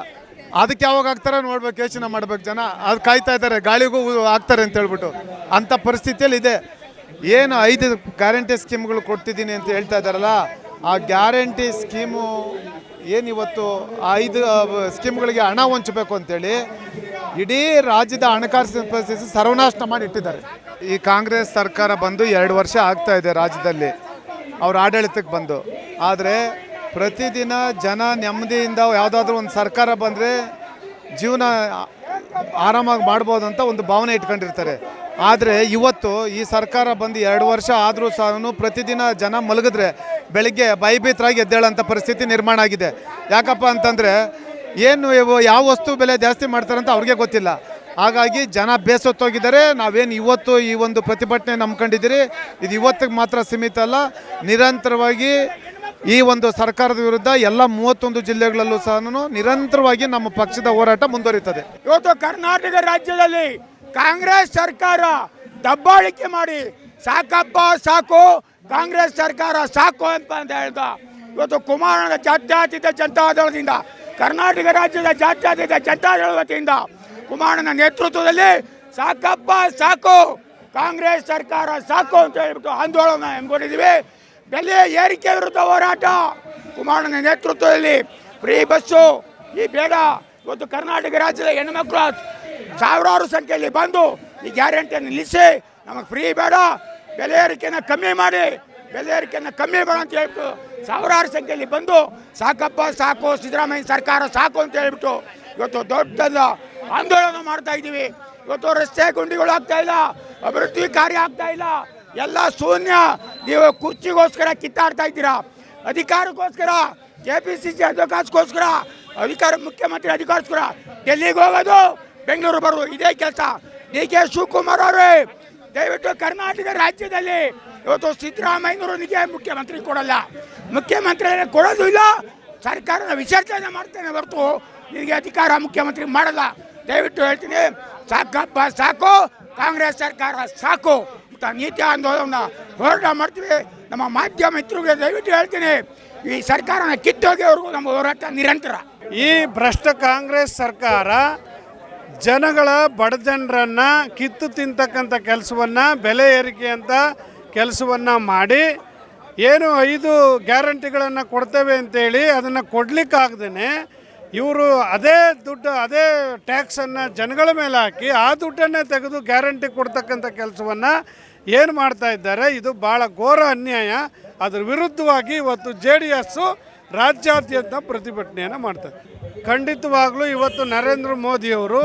ಅದಕ್ಕೆ ಯಾವಾಗ ಆಗ್ತಾರೆ ನೋಡ್ಬೇಕು, ಯೋಚನೆ ಮಾಡ್ಬೇಕು ಜನ. ಅದು ಕಾಯ್ತಾ ಇದ್ದಾರೆ, ಗಾಳಿಗೂ ಆಗ್ತಾರೆ ಅಂತ ಹೇಳ್ಬಿಟ್ಟು. ಅಂಥ ಪರಿಸ್ಥಿತಿಯಲ್ಲಿ ಇದೆ. ಏನು ಐದು ಗ್ಯಾರಂಟಿ ಸ್ಕೀಮ್ಗಳು ಕೊಡ್ತಿದ್ದೀನಿ ಅಂತ ಹೇಳ್ತಾ ಇದ್ದಾರಲ್ಲ, ಆ ಗ್ಯಾರಂಟಿ ಸ್ಕೀಮು ಏನಿವತ್ತು ಐದು ಸ್ಕೀಮ್ಗಳಿಗೆ ಹಣ ಹಂಚಬೇಕು ಅಂತೇಳಿ ಇಡೀ ರಾಜ್ಯದ ಹಣಕಾಸು ಪರಿಸ್ಥಿತಿ ಸರ್ವನಾಶನ ಮಾಡಿ ಇಟ್ಟಿದ್ದಾರೆ. ಈ ಕಾಂಗ್ರೆಸ್ ಸರ್ಕಾರ ಬಂದು ಎರಡು ವರ್ಷ ಆಗ್ತಾ ಇದೆ ರಾಜ್ಯದಲ್ಲಿ. ಅವ್ರ ಆಡಳಿತಕ್ಕೆ ಬಂದು. ಆದರೆ ಪ್ರತಿದಿನ ಜನ ನೆಮ್ಮದಿಯಿಂದ ಯಾವುದಾದ್ರೂ ಒಂದು ಸರ್ಕಾರ ಬಂದರೆ ಜೀವನ ಆರಾಮಾಗಿ ಮಾಡ್ಬೋದು ಅಂತ ಒಂದು ಭಾವನೆ ಇಟ್ಕೊಂಡಿರ್ತಾರೆ. ಆದರೆ ಇವತ್ತು ಈ ಸರ್ಕಾರ ಬಂದು ಎರಡು ವರ್ಷ ಆದರೂ ಸಹ ಪ್ರತಿದಿನ ಜನ ಮಲಗಿದ್ರೆ ಬೆಳಗ್ಗೆ ಭಯಭೀತರಾಗಿ ಎದ್ದೇಳೋಂಥ ಪರಿಸ್ಥಿತಿ ನಿರ್ಮಾಣ ಆಗಿದೆ. ಯಾಕಪ್ಪ ಅಂತಂದರೆ ಏನು ಯಾವ ವಸ್ತು ಬೆಲೆ ಜಾಸ್ತಿ ಮಾಡ್ತಾರೆ ಅಂತ ಅವ್ರಿಗೆ ಗೊತ್ತಿಲ್ಲ. ಹಾಗಾಗಿ ಜನ ಬೇಸತ್ತೋಗಿದ್ದಾರೆ. ನಾವೇನು ಇವತ್ತು ಈ ಒಂದು ಪ್ರತಿಭಟನೆ ನಂಬ್ಕೊಂಡಿದ್ದೀರಿ? ಇದು ಇವತ್ತಿಗೆ ಮಾತ್ರ ಸೀಮಿತ ಅಲ್ಲ. ನಿರಂತರವಾಗಿ ಈ ಒಂದು ಸರ್ಕಾರದ ವಿರುದ್ಧ ಎಲ್ಲ ಮೂವತ್ತೊಂದು ಜಿಲ್ಲೆಗಳಲ್ಲೂ ಸಹ ನಿರಂತರವಾಗಿ ನಮ್ಮ ಪಕ್ಷದ ಹೋರಾಟ ಮುಂದುವರಿತದೆ ಇವತ್ತು ಕರ್ನಾಟಕ ರಾಜ್ಯದಲ್ಲಿ ಕಾಂಗ್ರೆಸ್ ಸರ್ಕಾರ ದಬ್ಬಾಳಿಕೆ ಮಾಡಿ, ಸಾಕಪ್ಪ, ಸಾಕು, ಕಾಂಗ್ರೆಸ್ ಸರ್ಕಾರ ಸಾಕು ಅಂತ ಅಂತ ಹೇಳ್ದ. ಇವತ್ತು ಕುಮಾರನ ಜಾತ್ಯಾತೀತ ಜನತಾದಳದಿಂದ ಕರ್ನಾಟಕ ರಾಜ್ಯದ ಜಾತ್ಯತೀತ ಜನತಾದಳ ವತಿಯಿಂದ ಕುಮಾರನ ನೇತೃತ್ವದಲ್ಲಿ ಸಾಕಪ್ಪ ಸಾಕು, ಕಾಂಗ್ರೆಸ್ ಸರ್ಕಾರ ಸಾಕು ಅಂತ ಹೇಳ್ಬಿಟ್ಟು ಆಂದೋಲನ ಹಮ್ಮಿಕೊಂಡಿದ್ದೀವಿ ಬೆಲೆ ಏರಿಕೆ ವಿರುದ್ಧ ಹೋರಾಟ. ಕುಮಾರನ ನೇತೃತ್ವದಲ್ಲಿ ಫ್ರೀ ಬಸ್ಸು, ಈ ಬೇಡ. ಇವತ್ತು ಕರ್ನಾಟಕ ರಾಜ್ಯದ ಹೆಣ್ಮಕ್ಳು ಸಾವಿರಾರು ಸಂಖ್ಯೆಯಲ್ಲಿ ಬಂದು ಈ ಗ್ಯಾರಂಟಿಯನ್ನು ನಿಲ್ಲಿಸಿ, ನಮಗೆ ಫ್ರೀ ಬೇಡ. ಬೆಲೆ ಏರಿಕೆಯನ್ನು ಕಮ್ಮಿ ಮಾಡಿ. ಬೆಲೆ ಏರಿಕೆಯನ್ನು ಕಮ್ಮಿ ಮಾಡೋ ಅಂತ ಹೇಳ್ಬಿಟ್ಟು ಸಾವಿರಾರು ಸಂಖ್ಯೆಯಲ್ಲಿ ಬಂದು, ಸಾಕಪ್ಪ, ಸಾಕು, ಸಿದ್ದರಾಮಯ್ಯ ಸರ್ಕಾರ ಸಾಕು ಅಂತ ಹೇಳ್ಬಿಟ್ಟು ಇವತ್ತು ದೊಡ್ಡದ ಆಂದೋಲನ ಮಾಡ್ತಾ ಇದ್ದೀವಿ. ಇವತ್ತು ರಸ್ತೆ ಗುಂಡಿಗಳು ಆಗ್ತಾ ಇಲ್ಲ, ಅಭಿವೃದ್ಧಿ ಕಾರ್ಯ ಆಗ್ತಾ ಇಲ್ಲ. ಎಲ್ಲ ಶೂನ್ಯ. ನೀವು ಕುರ್ಚಿಗೋಸ್ಕರ ಕಿತ್ತಾಡ್ತಾ ಇದ್ದೀರಾ? ಅಧಿಕಾರಕ್ಕೋಸ್ಕರ ಕೆ ಪಿ ಸಿ ಸಿ ಅಧಿಕಾರಕ್ಕೋಸ್ಕರ ಅಧಿಕಾರ, ಮುಖ್ಯಮಂತ್ರಿ ಅಧಿಕಾರಕ್ಕೋಸ್ಕರ ಡೆಲ್ಲಿಗೆ ಹೋಗೋದು, ಬೆಂಗಳೂರು ಬರೋದು ಇದೇ ಕೆಲಸ. ಡಿ ಕೆ ಶಿವಕುಮಾರ್ ಅವರೇ, ದಯವಿಟ್ಟು ಕರ್ನಾಟಕ ರಾಜ್ಯದಲ್ಲಿ ಇವತ್ತು ಸಿದ್ದರಾಮಯ್ಯನವರಿಗೆ ಮುಖ್ಯಮಂತ್ರಿ ಕೊಡಲ್ಲ. ಮುಖ್ಯಮಂತ್ರಿ ಕೊಡೋದು ಇಲ್ಲ. ಸರ್ಕಾರನ ವಿಸರ್ಜನೆ ಮಾಡ್ತೇನೆ ಹೊರತು ನಿನಗೆ ಅಧಿಕಾರ ಮುಖ್ಯಮಂತ್ರಿ ಮಾಡಲ್ಲ. ದಯವಿಟ್ಟು ಹೇಳ್ತೀನಿ, ಸಾಕಪ್ಪ, ಸಾಕು. ಕಾಂಗ್ರೆಸ್ ಸರ್ಕಾರ ಸಾಕು ಅಂತ ನೀತಿ ಆಂದೋಲನ ಹೋರಾಟ ಮಾಡ್ತೀವಿ. ನಮ್ಮ ಮಾಧ್ಯಮ ಮಿತ್ರರಿಗೆ ದಯವಿಟ್ಟು ಹೇಳ್ತೀನಿ, ಈ ಸರ್ಕಾರನ ಕಿತ್ತೋಗಿವರೆಗೂ ನಮ್ಮ ಹೋರಾಟ ನಿರಂತರ. ಈ ಭ್ರಷ್ಟ ಕಾಂಗ್ರೆಸ್ ಸರ್ಕಾರ ಜನಗಳ ಬಡ ಜನರನ್ನು ಕಿತ್ತು ತಿಂತಕ್ಕಂಥ ಕೆಲಸವನ್ನು ಬೆಲೆ ಏರಿಕೆ ಅಂತ ಕೆಲಸವನ್ನು ಮಾಡಿ ಏನು ಐದು ಗ್ಯಾರಂಟಿಗಳನ್ನು ಕೊಡ್ತೇವೆ ಅಂತೇಳಿ ಅದನ್ನು ಕೊಡಲಿಕ್ಕಾಗ್ದೇ ಇವರು ಅದೇ ದುಡ್ಡು, ಅದೇ ಟ್ಯಾಕ್ಸನ್ನು ಜನಗಳ ಮೇಲೆ ಹಾಕಿ ಆ ದುಡ್ಡನ್ನೇ ತೆಗೆದು ಗ್ಯಾರಂಟಿ ಕೊಡ್ತಕ್ಕಂಥ ಕೆಲಸವನ್ನು ಏನು ಮಾಡ್ತಾ ಇದ್ದಾರೆ, ಇದು ಭಾಳ ಘೋರ ಅನ್ಯಾಯ. ಅದರ ವಿರುದ್ಧವಾಗಿ ಇವತ್ತು ಜೆ ಡಿ ಎಸ್ಸು ರಾಜ್ಯಾದ್ಯಂತ ಪ್ರತಿಭಟನೆಯನ್ನು ಮಾಡ್ತಾರೆ ಖಂಡಿತವಾಗ್ಲೂ ಇವತ್ತು ನರೇಂದ್ರ ಮೋದಿಯವರು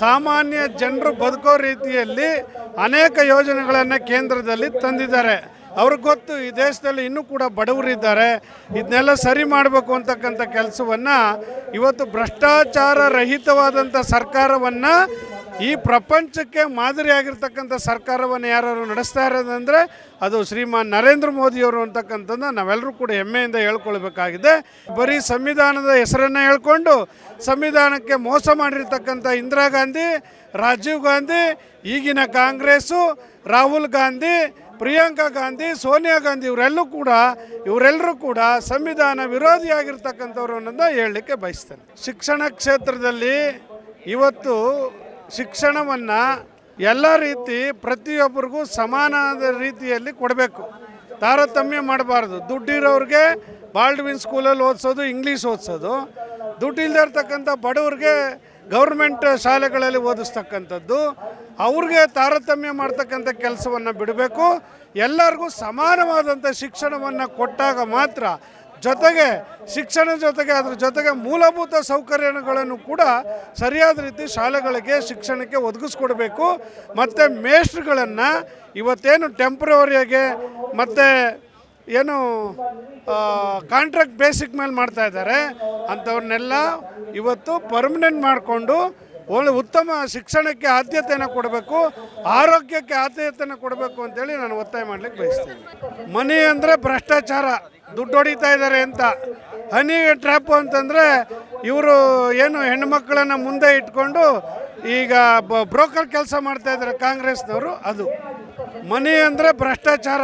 ಸಾಮಾನ್ಯ ಜನರು ಬದುಕೋ ರೀತಿಯಲ್ಲಿ ಅನೇಕ ಯೋಜನೆಗಳನ್ನು ಕೇಂದ್ರದಲ್ಲಿ ತಂದಿದ್ದಾರೆ. ಅವ್ರಿಗೆ ಗೊತ್ತು, ಈ ದೇಶದಲ್ಲಿ ಇನ್ನೂ ಕೂಡ ಬಡವರಿದ್ದಾರೆ. ಇದನ್ನೆಲ್ಲ ಸರಿ ಮಾಡಬೇಕು ಅಂತಕ್ಕಂಥ ಕೆಲಸವನ್ನು ಇವತ್ತು ಭ್ರಷ್ಟಾಚಾರ ರಹಿತವಾದಂಥ ಸರ್ಕಾರವನ್ನು ಈ ಪ್ರಪಂಚಕ್ಕೆ ಮಾದರಿಯಾಗಿರ್ತಕ್ಕಂಥ ಸರ್ಕಾರವನ್ನು ಯಾರು ನಡೆಸ್ತಾ ಇರೋದಂದರೆ ಅದು ಶ್ರೀಮಾನ್ ನರೇಂದ್ರ ಮೋದಿಯವರು ಅಂತಕ್ಕಂಥದ್ದು ನಾವೆಲ್ಲರೂ ಕೂಡ ಹೆಮ್ಮೆಯಿಂದ ಹೇಳ್ಕೊಳ್ಬೇಕಾಗಿದೆ. ಬರೀ ಸಂವಿಧಾನದ ಹೆಸರನ್ನು ಹೇಳ್ಕೊಂಡು ಸಂವಿಧಾನಕ್ಕೆ ಮೋಸ ಮಾಡಿರ್ತಕ್ಕಂಥ ಇಂದಿರಾ ಗಾಂಧಿ, ರಾಜೀವ್ ಗಾಂಧಿ, ಈಗಿನ ಕಾಂಗ್ರೆಸ್ಸು, ರಾಹುಲ್ ಗಾಂಧಿ, ಪ್ರಿಯಾಂಕಾ ಗಾಂಧಿ, ಸೋನಿಯಾ ಗಾಂಧಿ ಇವರೆಲ್ಲೂ ಕೂಡ ಇವರೆಲ್ಲರೂ ಕೂಡ ಸಂವಿಧಾನ ವಿರೋಧಿಯಾಗಿರ್ತಕ್ಕಂಥವ್ರು ಅನ್ನೋದನ್ನ ಹೇಳಲಿಕ್ಕೆ ಬಯಸ್ತೇನೆ. ಶಿಕ್ಷಣ ಕ್ಷೇತ್ರದಲ್ಲಿ ಇವತ್ತು ಶಿಕ್ಷಣವನ್ನು ಎಲ್ಲ ರೀತಿ ಪ್ರತಿಯೊಬ್ಬರಿಗೂ ಸಮಾನದ ರೀತಿಯಲ್ಲಿ ಕೊಡಬೇಕು. ತಾರತಮ್ಯ ಮಾಡಬಾರ್ದು. ದುಡ್ಡಿರೋರಿಗೆ ಬಾಲ್ಡ್ವಿನ್ ಸ್ಕೂಲಲ್ಲಿ ಓದಿಸೋದು ಇಂಗ್ಲೀಷ್ ಓದಿಸೋದು. ದುಡ್ಡು ಇಲ್ಲದೆ ಇರ್ತಕ್ಕಂಥ ಬಡವ್ರಿಗೆ ಗೌರ್ಮೆಂಟ್ ಶಾಲೆಗಳಲ್ಲಿ ಓದಿಸ್ತಕ್ಕಂಥದ್ದು. ಅವ್ರಿಗೆ ತಾರತಮ್ಯ ಮಾಡ್ತಕ್ಕಂಥ ಕೆಲಸವನ್ನು ಬಿಡಬೇಕು. ಎಲ್ಲರಿಗೂ ಸಮಾನವಾದಂಥ ಶಿಕ್ಷಣವನ್ನು ಕೊಟ್ಟಾಗ ಮಾತ್ರ ಜೊತೆಗೆ ಶಿಕ್ಷಣ ಜೊತೆಗೆ ಅದ್ರ ಜೊತೆಗೆ ಮೂಲಭೂತ ಸೌಕರ್ಯಗಳನ್ನು ಕೂಡ ಸರಿಯಾದ ರೀತಿ ಶಾಲೆಗಳಿಗೆ ಶಿಕ್ಷಣಕ್ಕೆ ಒದಗಿಸ್ಕೊಡ್ಬೇಕು. ಮತ್ತು ಮೇಷ್ಟ್ರುಗಳನ್ನು ಇವತ್ತೇನು ಟೆಂಪ್ರವರಿಯಾಗೆ ಮತ್ತು ಏನು ಕಾಂಟ್ರಾಕ್ಟ್ ಬೇಸಿಕ್ ಮೇಲೆ ಮಾಡ್ತಾ ಇದ್ದಾರೆ. ಅಂಥವ್ರನ್ನೆಲ್ಲ ಇವತ್ತು ಪರ್ಮನೆಂಟ್ ಮಾಡಿಕೊಂಡು ಒಳ್ಳೆ ಉತ್ತಮ ಶಿಕ್ಷಣಕ್ಕೆ ಆದ್ಯತೆಯನ್ನು ಕೊಡಬೇಕು, ಆರೋಗ್ಯಕ್ಕೆ ಆದ್ಯತೆಯನ್ನು ಕೊಡಬೇಕು ಅಂತೇಳಿ ನಾನು ಒತ್ತಾಯ ಮಾಡ್ಲಿಕ್ಕೆ ಬಯಸ್ತೀನಿ. ಮನಿ ಅಂದರೆ ಭ್ರಷ್ಟಾಚಾರ, ದುಡ್ಡು ಹೊಡಿತಾ ಇದ್ದಾರೆ ಅಂತ. ಹನಿ ಟ್ರ್ಯಾಪು ಅಂತಂದರೆ ಇವರು ಏನು ಹೆಣ್ಣುಮಕ್ಕಳನ್ನು ಮುಂದೆ ಇಟ್ಕೊಂಡು ಈಗ ಬ್ರೋಕರ್ ಕೆಲಸ ಮಾಡ್ತಾ ಇದ್ದಾರೆ ಕಾಂಗ್ರೆಸ್ನವರು ಅದು. ಮನಿ ಅಂದರೆ ಭ್ರಷ್ಟಾಚಾರ,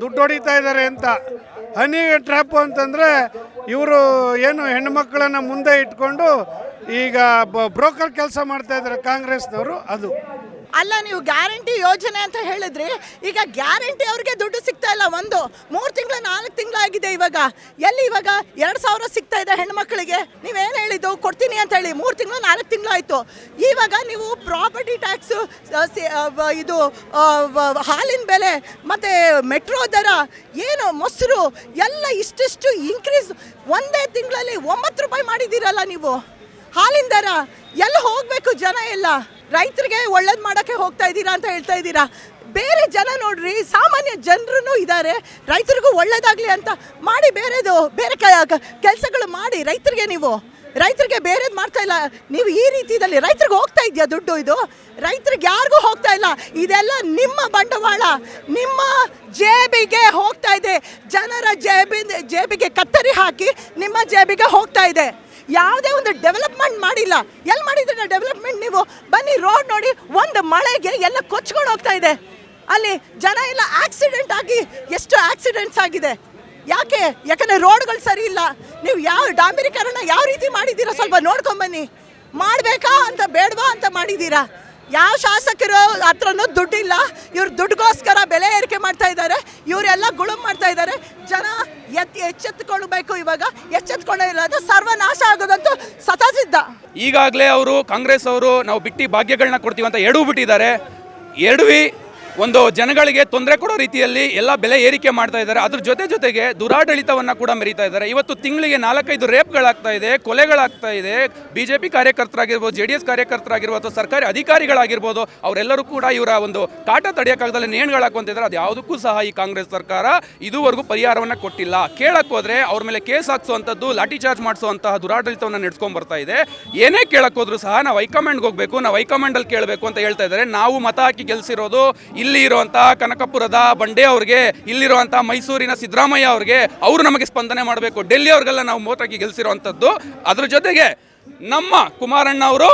ದುಡ್ಡು ಹೊಡಿತಾ ಇದ್ದಾರೆ ಅಂತ. ಹನಿ ಟ್ರ್ಯಾಪು ಅಂತಂದರೆ ಇವರು ಏನು ಹೆಣ್ಣುಮಕ್ಕಳನ್ನು ಮುಂದೆ ಇಟ್ಕೊಂಡು ಈಗ ಬ್ರೋಕರ್ ಕೆಲಸ ಮಾಡ್ತಾ ಇದ್ದಾರೆ ಕಾಂಗ್ರೆಸ್ನವರು, ಅದು. ಅಲ್ಲ, ನೀವು ಗ್ಯಾರಂಟಿ ಯೋಜನೆ ಅಂತ ಹೇಳಿದ್ರಿ. ಈಗ ಗ್ಯಾರಂಟಿ ಅವ್ರಿಗೆ ದುಡ್ಡು ಸಿಗ್ತಾ ಇಲ್ಲ. ಒಂದು, ಮೂರು ತಿಂಗಳು, ನಾಲ್ಕು ತಿಂಗಳಾಗಿದೆ ಇವಾಗ. ಎಲ್ಲಿ ಇವಾಗ? ಎರಡು ಸಾವಿರ ಸಿಗ್ತಾ ಇದೆ ಹೆಣ್ಮಕ್ಳಿಗೆ. ನೀವೇನು ಹೇಳಿದ್ದು? ಕೊಡ್ತೀನಿ ಅಂತ ಹೇಳಿ. ಮೂರು ತಿಂಗಳು, ನಾಲ್ಕು ತಿಂಗಳು ಆಯಿತು. ಇವಾಗ ನೀವು ಪ್ರಾಪರ್ಟಿ ಟ್ಯಾಕ್ಸು ಇದು ಹಾಲಿನ ಬೆಲೆ, ಮತ್ತು ಮೆಟ್ರೋ ದರ, ಏನು ಮೊಸರು, ಎಲ್ಲ ಇಷ್ಟಿಷ್ಟು ಇನ್ಕ್ರೀಸ್ ಒಂದೇ ತಿಂಗಳಲ್ಲಿ ಒಂಬತ್ತು ರೂಪಾಯಿ ಮಾಡಿದ್ದೀರಲ್ಲ ನೀವು. ಹಾಲಿನ ದರ ಎಲ್ಲ ಹೋಗಬೇಕು ಜನ ಎಲ್ಲ. ರೈತರಿಗೆ ಒಳ್ಳೇದು ಮಾಡೋಕ್ಕೆ ಹೋಗ್ತಾ ಇದ್ದೀರಾ ಅಂತ ಹೇಳ್ತಾ ಇದ್ದೀರಾ? ಬೇರೆ ಜನ ನೋಡ್ರಿ, ಸಾಮಾನ್ಯ ಜನರೂ ಇದ್ದಾರೆ ರೈತರಿಗೂ ಒಳ್ಳೇದಾಗಲಿ ಅಂತ ಮಾಡಿ ಬೇರೆದು, ಬೇರೆ ಕೆಲಸಗಳು ಮಾಡಿ ರೈತರಿಗೆ ನೀವು. ರೈತರಿಗೆ ಬೇರೆದು ಮಾಡ್ತಾ ಇಲ್ಲ. ನೀವು ಈ ರೀತಿಯಲ್ಲಿ ರೈತರಿಗೆ ಹೋಗ್ತಾ ಇದೆಯಾ ದುಡ್ಡು ಇದು? ರೈತರಿಗೆ ಯಾರಿಗೂ ಹೋಗ್ತಾ ಇಲ್ಲ. ಇದೆಲ್ಲ ನಿಮ್ಮ ಬಂಡವಾಳ. ನಿಮ್ಮ ಜೇಬಿಗೆ ಹೋಗ್ತಾ ಇದೆ. ಜನರ ಜೇಬಿಂದ, ಜೇಬಿಗೆ ಕತ್ತರಿ ಹಾಕಿ ನಿಮ್ಮ ಜೇಬಿಗೆ ಹೋಗ್ತಾ ಇದೆ. ಯಾವುದೇ ಒಂದು ಡೆವಲಪ್ಮೆಂಟ್ ಮಾಡಿಲ್ಲ. ಎಲ್ಲಿ ಮಾಡಿದ್ರೆ ಡೆವಲಪ್ಮೆಂಟ್ ನೀವು? ಬನ್ನಿ ರೋಡ್ ನೋಡಿ, ಒಂದು ಮಳೆಗೆ ಎಲ್ಲ ಕೊಚ್ಕೊಂಡು ಹೋಗ್ತಾ ಇದೆ. ಅಲ್ಲಿ ಜನ ಎಲ್ಲ ಆಕ್ಸಿಡೆಂಟ್ ಆಗಿ ಎಷ್ಟು ಆಕ್ಸಿಡೆಂಟ್ಸ್ ಆಗಿದೆ. ಯಾಕೆ? ಯಾಕಂದ್ರೆ ರೋಡ್ಗಳು ಸರಿ ಇಲ್ಲ. ನೀವು ಯಾವ ಡಾಂಬರೀಕರಣ ಯಾವ ರೀತಿ ಮಾಡಿದ್ದೀರಾ? ಸ್ವಲ್ಪ ನೋಡ್ಕೊಂಬನ್ನಿ ಮಾಡಬೇಕಾ ಅಂತ ಬೇಡವಾ ಅಂತ ಮಾಡಿದ್ದೀರಾ? ಯಾವ ಶಾಸಕರು ಹತ್ರನೂ ದುಡ್ಡಿಲ್ಲ. ಇವ್ರು ದುಡ್ಡುಗೋಸ್ಕರ ಬೆಲೆ ಏರಿಕೆ ಮಾಡ್ತಾ ಇದ್ದಾರೆ. ಇವರೆಲ್ಲ ಗುಳುಮ್ ಮಾಡ್ತಾ ಇದ್ದಾರೆ. ಜನ ಎತ್ತಿ ಎಚ್ಚೆತ್ತುಕೊಳ್ಬೇಕು ಇವಾಗ. ಎಚ್ಚೆತ್ಕೊಂಡಿಲ್ಲ ಅದು ಸರ್ವನಾಶ ಆಗೋದಂತೂ ಸತಸಿದ್ಧ ಈಗಾಗಲೇ ಅವರು ಕಾಂಗ್ರೆಸ್ ಅವರು ನಾವು ಬಿಟ್ಟು ಭಾಗ್ಯಗಳನ್ನ ಕೊಡ್ತೀವಿ ಅಂತ ಎಡವು ಬಿಟ್ಟಿದ್ದಾರೆ. ಎಡವಿ ಒಂದು ಜನಗಳಿಗೆ ತೊಂದರೆ ಕೊಡೋ ರೀತಿಯಲ್ಲಿ ಎಲ್ಲ ಬೆಲೆ ಏರಿಕೆ ಮಾಡ್ತಾ ಇದ್ದಾರೆ. ಅದ್ರ ಜೊತೆ ಜೊತೆಗೆ ದುರಾಡಳಿತವನ್ನು ಕೂಡ ಮೆರೀತಾ ಇದ್ದಾರೆ. ಇವತ್ತು ತಿಂಗಳಿಗೆ ನಾಲ್ಕೈದು ರೇಪ್ಗಳಾಗ್ತಾ ಇದೆ, ಕೊಲೆಗಳಾಗ್ತಾ ಇದೆ. ಬಿ ಜೆ ಪಿ ಕಾರ್ಯಕರ್ತರಾಗಿರ್ಬೋದು ಜೆ ಡಿ ಎಸ್ ಕಾರ್ಯಕರ್ತರಾಗಿರ್ಬೋದು, ಅಥವಾ ಸರ್ಕಾರಿ ಅಧಿಕಾರಿಗಳಾಗಿರ್ಬೋದು, ಅವರೆಲ್ಲರೂ ಕೂಡ ಇವರ ಒಂದು ಕಾಟ ತಡೆಯೋಕ್ಕಾಗದಲ್ಲಿ ನೇಣುಗಳು ಅದು ಯಾವುದಕ್ಕೂ ಸಹ ಈ ಕಾಂಗ್ರೆಸ್ ಸರ್ಕಾರ ಇದುವರೆಗೂ ಪರಿಹಾರವನ್ನು ಕೊಟ್ಟಿಲ್ಲ. ಕೇಳೋಕ್ಕೋದ್ರೆ ಅವ್ರ ಮೇಲೆ ಕೇಸ್ ಹಾಕ್ಸುವಂಥದ್ದು, ಲಾಠಿ ಚಾರ್ಜ್ ಮಾಡಿಸುವಂತಹ ದುರಾಡಳಿತವನ್ನು ನಡೆಸ್ಕೊಂಡ್ ಬರ್ತಾ ಇದೆ. ಏನೇ ಕೇಳೋಕ್ಕೋದ್ರೂ ಸಹ ನಾವು ಹೈಕಮಾಂಡ್ಗೆ ಹೋಗಬೇಕು, ನಾವು ಹೈಕಮಾಂಡಲ್ಲಿ ಕೇಳಬೇಕು ಅಂತ ಹೇಳ್ತಾ ಇದ್ದಾರೆ. ನಾವು ಮತ ಹಾಕಿ ಗೆಲ್ಸಿರೋದು ಇಲ್ಲಿ ಇರುವಂತ ಕನಕಪುರದ ಬಂಡೆ ಅವ್ರಿಗೆ ಇಲ್ಲಿರುವಂಥ ಮೈಸೂರಿನ ಸಿದ್ದರಾಮಯ್ಯ ಅವ್ರಿಗೆ, ಅವರು ನಮಗೆ ಸ್ಪಂದನೆ ಮಾಡಬೇಕು. ಡೆಲ್ಲಿ ಅವ್ರಿಗೆಲ್ಲ ನಾವು ಮೋಟಾಗಿ ಗೆಲ್ಲಿಸಿರುವಂಥದ್ದು ಅದ್ರ ಜೊತೆಗೆ ನಮ್ಮ ಕುಮಾರಣ್ಣ ಅವರು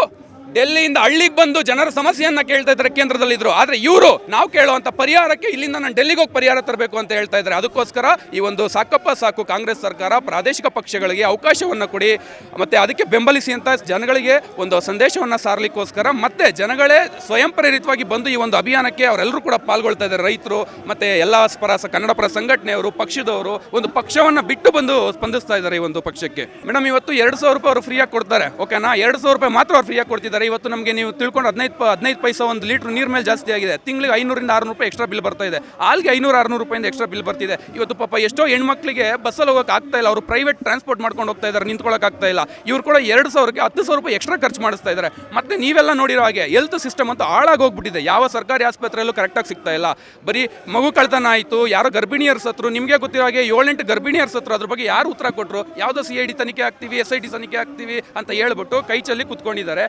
ಡೆಲ್ಲಿಯಿಂದ ಹಳ್ಳಿಗೆ ಬಂದು ಜನರ ಸಮಸ್ಯೆಯನ್ನ ಕೇಳ್ತಾ ಇದ್ದಾರೆ ಕೇಂದ್ರದಲ್ಲಿದ್ರು. ಆದ್ರೆ ಇವರು, ನಾವು ಕೇಳುವಂತ ಪರಿಹಾರಕ್ಕೆ ಇಲ್ಲಿಂದ ನಾನು ಡೆಲ್ಲಿಗೆ ಹೋಗಿ ಪರಿಹಾರ ತರಬೇಕು ಅಂತ ಹೇಳ್ತಾ ಇದ್ದಾರೆ. ಅದಕ್ಕೋಸ್ಕರ ಈ ಒಂದು ಸಾಕಪ್ಪ ಸಾಕು ಕಾಂಗ್ರೆಸ್ ಸರ್ಕಾರ ಪ್ರಾದೇಶಿಕ ಪಕ್ಷಗಳಿಗೆ ಅವಕಾಶವನ್ನು ಕೊಡಿ, ಮತ್ತೆ ಅದಕ್ಕೆ ಬೆಂಬಲಿಸಿ ಅಂತ ಜನಗಳಿಗೆ ಒಂದು ಸಂದೇಶವನ್ನು ಸಾರಲಿಕ್ಕೋಸ್ಕರ ಮತ್ತೆ ಜನಗಳೇ ಸ್ವಯಂ ಪ್ರೇರಿತವಾಗಿ ಬಂದು ಈ ಒಂದು ಅಭಿಯಾನಕ್ಕೆ ಅವರೆಲ್ಲರೂ ಕೂಡ ಪಾಲ್ಗೊಳ್ತಾ ಇದ್ದಾರೆ. ರೈತರು, ಮತ್ತೆ ಎಲ್ಲ ಪರ ಸ- ಕನ್ನಡ ಪರ ಸಂಘಟನೆಯವರು, ಪಕ್ಷದವರು ಒಂದು ಪಕ್ಷವನ್ನ ಬಿಟ್ಟು ಬಂದು ಸ್ಪಂದಿಸ್ತಾ ಇದ್ದಾರೆ ಈ ಒಂದು ಪಕ್ಷಕ್ಕೆ. ಮೇಡಮ್, ಇವತ್ತು ಎರಡು ಸಾವಿರ ರೂಪಾಯಿ ಅವರು ಫ್ರೀಯಾಗಿ ಕೊಡ್ತಾರೆ. ಓಕೆನಾ ಎರಡು ಸಾವಿರ ರೂಪಾಯಿ ಮಾತ್ರ ಅವ್ರು ಫ್ರೀಯಾಗಿ ಕೊಡ್ತಿದ್ದಾರೆ. ಇವತ್ತು ನಮಗೆ ನೀವು ತಿಳ್ಕೊಂಡು ಹದಿನೈದು ಹದಿನೈದು ಪೈಸಾ ಒಂದು ಲೀಟ್ರ್ ನೀರು ಮೇಲೆ ಜಾಸ್ತಿ ಆಗಿದೆ. ತಿಂಗಳಿಗೆ ಐನೂರಿಂದ ಆರುನೂರು ರೂಪಾಯಿ ಎಕ್ಸ್ಟ್ರಾ ಬಿಲ್ ಬರ್ತಾ ಇದೆ. ಆಲ್ಗೆ ಐನೂರು, ಆರುನೂರು ರೂಪಾಯಿಂದ ಎಕ್ಸ್ಟ್ರಾ ಬಿಲ್ ಬರ್ತಿದೆ. ಇವತ್ತು ಪಾಪ ಎಷ್ಟೋ ಹೆಣ್ಮಕ್ಳಿಗೆ ಬಸ್ಸಲ್ಲಿ ಹೋಗೋಕೆ ಆಗ್ತಾ ಇಲ್ಲ. ಅವರು ಪ್ರೈವೇಟ್ ಟ್ರಾನ್ಸ್ಪೋರ್ಟ್ ಮಾಡ್ಕೊಂಡು ಹೋಗ್ತಾ ಇದ್ದಾರೆ ನಿಂತ್ಕೊಳ್ಳೋಕೆ ಆಗ್ತಾ ಇಲ್ಲ. ಇವ್ರು ಕೂಡ ಎರಡು ಸಾವಿರಕ್ಕೆ ಹತ್ತು ಸಾವಿರ ರೂಪಾಯಿ ಎಕ್ಸ್ಟ್ರಾ ಖರ್ಚು ಮಾಡಿಸ್ತಾ ಇದ್ದಾರೆ. ಮತ್ತೆ ನೀವೆಲ್ಲ ನೋಡಿರೋ ಹಾಗೆ ಹೆಲ್ತ್ ಸಿಸ್ಟಮ್ ಅಂತ ಹಾಳಾಗಿ ಹೋಗ್ಬಿಟ್ಟಿದೆ. ಯಾವ ಸರ್ಕಾರಿ ಆಸ್ಪತ್ರೆಯಲ್ಲೂ ಕರೆಕ್ಟಾಗಿ ಸಿಗ್ತಾ ಇಲ್ಲ. ಬರೀ ಮಗು ಕಳ್ತನ ಆಯಿತು, ಯಾರೋ ಗರ್ಭಿಣಿಯರ ಸತ್ರು, ನಿಮಗೆ ಗೊತ್ತಿರೋ ಹಾಗೆ ಏಳೆಂಟು ಗರ್ಭಿಣಿಯರ ಸತ್ರು ಅದ್ರ ಬಗ್ಗೆ ಯಾರು ಉತ್ತರ ಕೊಟ್ಟರು ಯಾವುದೋ ಸಿ ಐ ಡಿ ತನಿಖೆ ಆಗ್ತೀವಿ ಎಸ್ ಐ ಡಿ ತನಿಖೆ ಆಗ್ತೀವಿ ಅಂತ ಹೇಳ್ಬಿಟ್ಟು ಕೈಚಲ್ಲಿ ಕೂತ್ಕೊಂಡಿದ್ದಾರೆ.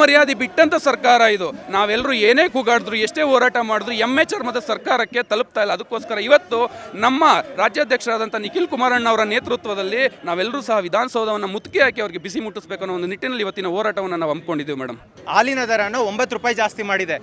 ಮರ್ಯಾದೆ ಬಿಟ್ಟಂಥ ಸರ್ಕಾರ ಇದು. ನಾವೆಲ್ಲರೂ ಏನೇ ಕೂಗಾಡಿದ್ರು, ಎಷ್ಟೇ ಹೋರಾಟ ಮಾಡಿದ್ರು ಎಂ ಎಚ್ ಚರ್ಮದ ಸರ್ಕಾರಕ್ಕೆ ತಲುಪ್ತಾ ಇಲ್ಲ. ಅದಕ್ಕೋಸ್ಕರ ಇವತ್ತು ನಮ್ಮ ರಾಜ್ಯಾಧ್ಯಕ್ಷರಾದಂಥ ನಿಖಿಲ್ ಕುಮಾರಣ್ಣ ಅವರ ನೇತೃತ್ವದಲ್ಲಿ ನಾವೆಲ್ಲರೂ ಸಹ ವಿಧಾನಸೌಧವನ್ನು ಮುತ್ತಿಗೆ ಹಾಕಿ ಅವರಿಗೆ ಬಿಸಿ ಮುಟ್ಟಿಸಬೇಕು ಅನ್ನೋ ಒಂದು ನಿಟ್ಟಿನಲ್ಲಿ ಇವತ್ತಿನ ಹೋರಾಟವನ್ನು ನಾವು ಹಮ್ಮಿಕೊಂಡಿದ್ದೀವಿ ಮೇಡಮ್ ಹಾಲಿನ ದರನ ಒಂಬತ್ತು ರೂಪಾಯಿ ಜಾಸ್ತಿ ಮಾಡಿದೆ.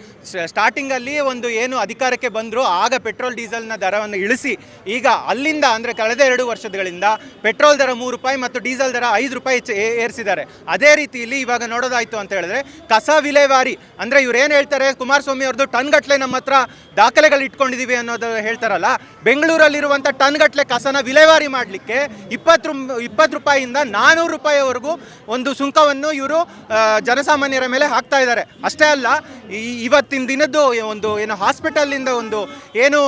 ಸ್ಟಾರ್ಟಿಂಗಲ್ಲಿ ಒಂದು ಏನು ಅಧಿಕಾರಕ್ಕೆ ಬಂದರೂ, ಆಗ ಪೆಟ್ರೋಲ್ ಡೀಸೆಲ್ನ ದರವನ್ನು ಇಳಿಸಿ, ಈಗ ಅಲ್ಲಿಂದ ಅಂದರೆ ಕಳೆದ ಎರಡು ವರ್ಷಗಳಿಂದ ಪೆಟ್ರೋಲ್ ದರ ಮೂರು ರೂಪಾಯಿ ಮತ್ತು ಡೀಸೆಲ್ ದರ ಐದು ರೂಪಾಯಿ ಏರಿಸಿದ್ದಾರೆ. ಅದೇ ರೀತಿಯಲ್ಲಿ ಇವಾಗ ನೋಡೋದಾಯಿತು ಅಂತ ಹೇಳಿದ್ರೆ ಕಸ ವಿಲೇವಾರಿ. ಅಂದರೆ ಇವ್ರು ಏನು ಹೇಳ್ತಾರೆ, ಕುಮಾರಸ್ವಾಮಿ ಅವ್ರದ್ದು ಟನ್ ಗಟ್ಟಲೆ ನಮ್ಮ ಹತ್ರ ದಾಖಲೆಗಳು ಇಟ್ಕೊಂಡಿದ್ದೀವಿ ಅನ್ನೋದು ಹೇಳ್ತಾರಲ್ಲ ಬೆಂಗಳೂರಲ್ಲಿರುವಂಥ ಟನ್ ಗಟ್ಟಲೆ ಕಸನ ವಿಲೇವಾರಿ ಮಾಡಲಿಕ್ಕೆ ಇಪ್ಪತ್ತು ಇಪ್ಪತ್ತು ರೂಪಾಯಿಯಿಂದ ನಾನ್ನೂರು ರೂಪಾಯಿವರೆಗೂ ಒಂದು ಸುಂಕವನ್ನು ಇವರು ಜನಸಾಮಾನ್ಯರ ಮೇಲೆ ಹಾಕ್ತಾ ಇದ್ದಾರೆ. ಅಷ್ಟೇ ಅಲ್ಲ ಇವತ್ತಿನ ದಿನದ್ದು ಒಂದು ಏನು ಹಾಸ್ಪಿಟಲಿಂದ ಒಂದು ಏನು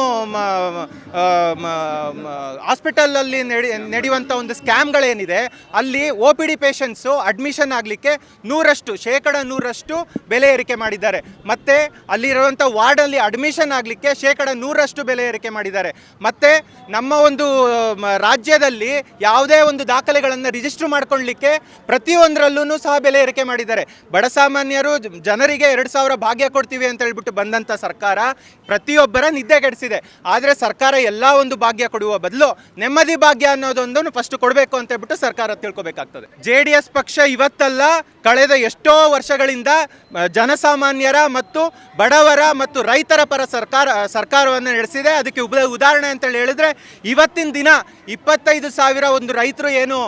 ಹಾಸ್ಪಿಟಲಲ್ಲಿ ನಡಿ ನಡೆಯುವಂಥ ಒಂದು ಸ್ಕ್ಯಾಮ್ಗಳೇನಿದೆ, ಅಲ್ಲಿ O P D patients admission ಆಗಲಿಕ್ಕೆ ನೂರಷ್ಟು ಶೇಕಡ ನೂರಷ್ಟು ಬೆಲೆ ಏರಿಕೆ ಮಾಡಿದ್ದಾರೆ. ಮತ್ತು ಅಲ್ಲಿರುವಂಥ ವಾರ್ಡಲ್ಲಿ ಅಡ್ಮಿಷನ್ ಆಗಲಿಕ್ಕೆ ಶೇಕಡ ನೂರಷ್ಟು ಬೆಲೆ ಏರಿಕೆ ಮಾಡಿದ್ದಾರೆ. ಮತ್ತು ನಮ್ಮ ಒಂದು ರಾಜ್ಯದಲ್ಲಿ ಯಾವುದೇ ಒಂದು ದಾಖಲೆಗಳನ್ನು ರಿಜಿಸ್ಟರ್ ಮಾಡ್ಕೊಳ್ಳಿಕ್ಕೆ ಪ್ರತಿಯೊಂದರಲ್ಲೂ ಸಹ ಬೆಲೆ ಏರಿಕೆ ಮಾಡಿದ್ದಾರೆ. ಬಡ ಸಾಮಾನ್ಯರು ಜನರಿಗೆ ಎರಡು ಸಾವಿರ ಭಾಗ್ಯ ಕೊಡ್ತೀವಿ ಅಂತ ಹೇಳ್ಬಿಟ್ಟು ಬಂದಂಥ ಸರ್ಕಾರ ಪ್ರತಿಯೊಬ್ಬರ ನಿದ್ದೆ ಕೆಡಿಸಿದೆ. ಆದರೆ ಸರ್ಕಾರ ಎಲ್ಲ ಒಂದು ಭಾಗ್ಯ ಕೊಡುವ ಬದಲು ನೆಮ್ಮದಿ ಭಾಗ್ಯ ಅನ್ನೋದೊಂದನ್ನು ಫಸ್ಟ್ ಕೊಡಬೇಕು ಅಂತ ಹೇಳ್ಬಿಟ್ಟು ಸರ್ಕಾರ ತಿಳ್ಕೊಬೇಕಾಗ್ತದೆ. ಜೆ ಪಕ್ಷ ಇವತ್ತಲ್ಲ ಕಳೆದ ಎಷ್ಟೋ ವರ್ಷಗಳಿಂದ ಜನಸಾಮಾನ್ಯರ ಮತ್ತು ಬಡವರ ಮತ್ತು ರೈತರ ಪರ ಸರ್ಕಾರ ಸರ್ಕಾರವನ್ನು ನಡೆಸಿದೆ. ಅದಕ್ಕೆ ಉಪ ಉದಾಹರಣೆ ಅಂತೇಳಿ ಹೇಳಿದ್ರೆ, ಇವತ್ತಿನ ದಿನ ಇಪ್ಪತ್ತೈದು ಸಾವಿರ ಒಂದು ರೈತರು ಏನು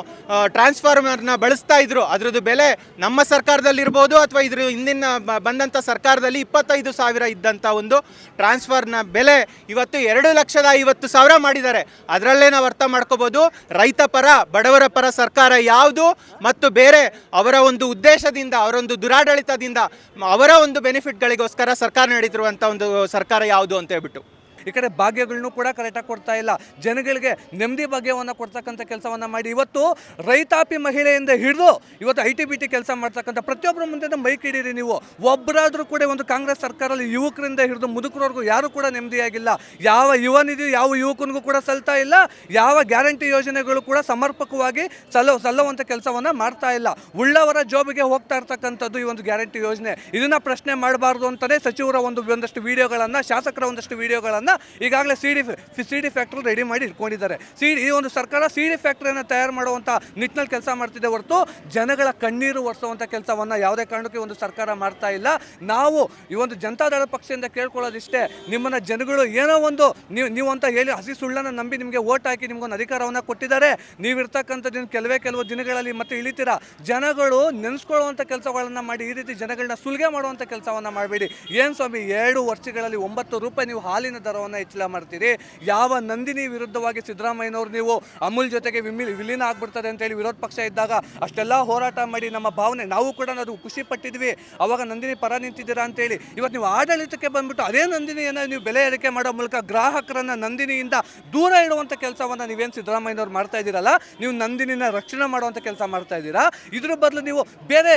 ಟ್ರಾನ್ಸ್ಫಾರ್ಮರ್ನ ಬಳಸ್ತಾ ಇದ್ರು. ಅದ್ರದ್ದು ಬೆಲೆ ನಮ್ಮ ಸರ್ಕಾರದಲ್ಲಿರ್ಬೋದು ಅಥವಾ ಇದ್ರ ಹಿಂದಿನ ಬಂದಂಥ ಸರ್ಕಾರದಲ್ಲಿ ಇಪ್ಪತ್ತೈದು ಸಾವಿರ ಇದ್ದಂಥ ಒಂದು ಟ್ರಾನ್ಸ್ಫಾರ್ನ ಬೆಲೆ ಇವತ್ತು ಎರಡು ಲಕ್ಷದ ಐವತ್ತು ಸಾವಿರ ಮಾಡಿದ್ದಾರೆ. ಅದರಲ್ಲೇ ನಾವು ಅರ್ಥ ಮಾಡ್ಕೋಬೋದು, ರೈತ ಪರ, ಬಡವರ ಪರ ಸರ್ಕಾರ ಯಾವುದು ಮತ್ತು ಬೇರೆ ಅವರ ಒಂದು ಉದ್ದೇಶದಿಂದ, ಅವರೊಂದು ದುರಾಡಳಿತದಿಂದ ಅವರ ಒಂದು ಬೆನಿಫಿಟ್ಗಳಿಗೋಸ್ಕರ ಸರ್ಕಾರ ನಡೀತಿರುವಂಥ ಒಂದು ಸರ್ಕಾರ ಯಾವುದು ಅಂತ ಹೇಳ್ಬಿಟ್ಟು. ಈ ಕಡೆ ಭಾಗ್ಯಗಳನ್ನೂ ಕೂಡ ಕರೆಕ್ಟಾಗಿ ಕೊಡ್ತಾ ಇಲ್ಲ. ಜನಗಳಿಗೆ ನೆಮ್ಮದಿ ಭಾಗ್ಯವನ್ನು ಕೊಡ್ತಕ್ಕಂಥ ಕೆಲಸವನ್ನು ಮಾಡಿ. ಇವತ್ತು ರೈತಾಪಿ ಮಹಿಳೆಯಿಂದ ಹಿಡಿದು ಇವತ್ತು ಐ ಟಿ ಬಿ ಟಿ ಕೆಲಸ ಮಾಡ್ತಕ್ಕಂಥ ಪ್ರತಿಯೊಬ್ಬರ ಮುಂದೆ ಮೈಕ್ ಹಿಡೀರಿ ನೀವು. ಒಬ್ಬರಾದರೂ ಕೂಡ ಒಂದು ಕಾಂಗ್ರೆಸ್ ಸರ್ಕಾರದಲ್ಲಿ ಯುವಕರಿಂದ ಹಿಡಿದು ಮುದುಕರವರೆಗೂ ಯಾರೂ ಕೂಡ ನೆಮ್ಮದಿಯಾಗಿಲ್ಲ ಯಾವ ಯುವನಿಧಿ ಯಾವ ಯುವಕನಿಗೂ ಕೂಡ ಸಲ್ತಾ ಇಲ್ಲ. ಯಾವ ಗ್ಯಾರಂಟಿ ಯೋಜನೆಗಳು ಕೂಡ ಸಮರ್ಪಕವಾಗಿ ಸಲ್ಲ, ಸಲ್ಲುವಂಥ ಕೆಲಸವನ್ನು ಮಾಡ್ತಾ ಇಲ್ಲ. ಉಳ್ಳವರ ಜಾಬಿಗೆ ಹೋಗ್ತಾ ಇರ್ತಕ್ಕಂಥದ್ದು ಈ ಒಂದು ಗ್ಯಾರಂಟಿ ಯೋಜನೆ. ಇದನ್ನು ಪ್ರಶ್ನೆ ಮಾಡಬಾರ್ದು ಅಂತಲೇ ಸಚಿವರ ಒಂದು ಒಂದಷ್ಟು ವಿಡಿಯೋಗಳನ್ನು, ಶಾಸಕರ ಒಂದಷ್ಟು ವಿಡಿಯೋಗಳನ್ನು ಈಗಾಗಲೇ C D C D factory ready ಮಾಡಿ ಇಟ್ಕೊಂಡಿದ್ದಾರೆ. ಸಿ ಈ ಒಂದು ಸರ್ಕಾರ ಸಿ ಡಿ ಫ್ಯಾಕ್ಟ್ರಿಯನ್ನು ತಯಾರು ಮಾಡುವಂಥ ನಿಟ್ಟಿನಲ್ಲಿ ಕೆಲಸ ಮಾಡ್ತಿದೆ ಹೊರತು ಜನಗಳ ಕಣ್ಣೀರು ಒರೆಸುವಂಥ ಕೆಲಸವನ್ನು ಯಾವುದೇ ಕಾರಣಕ್ಕೆ ಒಂದು ಸರ್ಕಾರ ಮಾಡ್ತಾ ಇಲ್ಲ. ನಾವು ಈ ಒಂದು ಜನತಾದಳ ಪಕ್ಷದಿಂದ ಕೇಳ್ಕೊಳ್ಳೋದಿಷ್ಟೇ, ನಿಮ್ಮನ್ನು ಜನಗಳು ಏನೋ ಒಂದು ನೀವು ನೀವು ಅಂತ ಹೇಳಿ ಹಸಿ ಸುಳ್ಳನ್ನು ನಂಬಿ ನಿಮಗೆ ಓಟ್ ಹಾಕಿ ನಿಮಗೊಂದು ಅಧಿಕಾರವನ್ನು ಕೊಟ್ಟಿದ್ದಾರೆ. ನೀವಿರ್ತಕ್ಕಂಥದ್ದು ಕೆಲವೇ ಕೆಲವು ದಿನಗಳಲ್ಲಿ ಮತ್ತೆ ಇಳಿತೀರಾ? ಜನಗಳು ನೆನೆಸ್ಕೊಳ್ಳುವಂಥ ಕೆಲಸಗಳನ್ನು ಮಾಡಿ, ಈ ರೀತಿ ಜನಗಳನ್ನ ಸುಲಿಗೆ ಮಾಡುವಂಥ ಕೆಲಸವನ್ನು ಮಾಡಬೇಡಿ. ಏನು ಸ್ವಾಮಿ, ಎರಡು ವರ್ಷಗಳಲ್ಲಿ ಒಂಬತ್ತು ರೂಪಾಯಿ ನೀವು ಹಾಲಿನ ದರವನ್ನು ಹೆಚ್ಚಳ ಮಾಡ್ತೀರಿ? ಯಾವ ನಂದಿನಿ ವಿರುದ್ಧವಾಗಿ ಸಿದ್ದರಾಮಯ್ಯನವರು ನೀವು ಅಮೂಲ್ ಜೊತೆಗೆ ವಿಮಿ ವಿಲೀನ ಆಗ್ಬಿಡ್ತದೆ ಅಂತೇಳಿ ವಿರೋಧ ಪಕ್ಷ ಇದ್ದಾಗ ಅಷ್ಟೆಲ್ಲ ಹೋರಾಟ ಮಾಡಿ ನಮ್ಮ ಭಾವನೆ, ನಾವು ಕೂಡ ಅದು ಖುಷಿ ಪಟ್ಟಿದ್ವಿ. ಅವಾಗ ನಂದಿನಿ ಪರ ನಿಂತಿದ್ದೀರಾ ಅಂತೇಳಿ ಇವತ್ತು ನೀವು ಆಡಳಿತಕ್ಕೆ ಬಂದ್ಬಿಟ್ಟು ಅದೇ ನಂದಿನಿಯನ್ನು ನೀವು ಬೆಲೆ ಏರಿಕೆ ಮಾಡೋ ಮೂಲಕ ಗ್ರಾಹಕರನ್ನು ನಂದಿನಿಯಿಂದ ದೂರ ಇಡುವಂಥ ಕೆಲಸವನ್ನು ನೀವೇನು ಸಿದ್ದರಾಮಯ್ಯನವ್ರು ಮಾಡ್ತಾ ಇದ್ದೀರಲ್ಲ, ನೀವು ನಂದಿನಿನ ರಕ್ಷಣೆ ಮಾಡುವಂಥ ಕೆಲಸ ಮಾಡ್ತಾ ಇದ್ದೀರಾ? ಇದ್ರ ಬದಲು ನೀವು ಬೇರೆ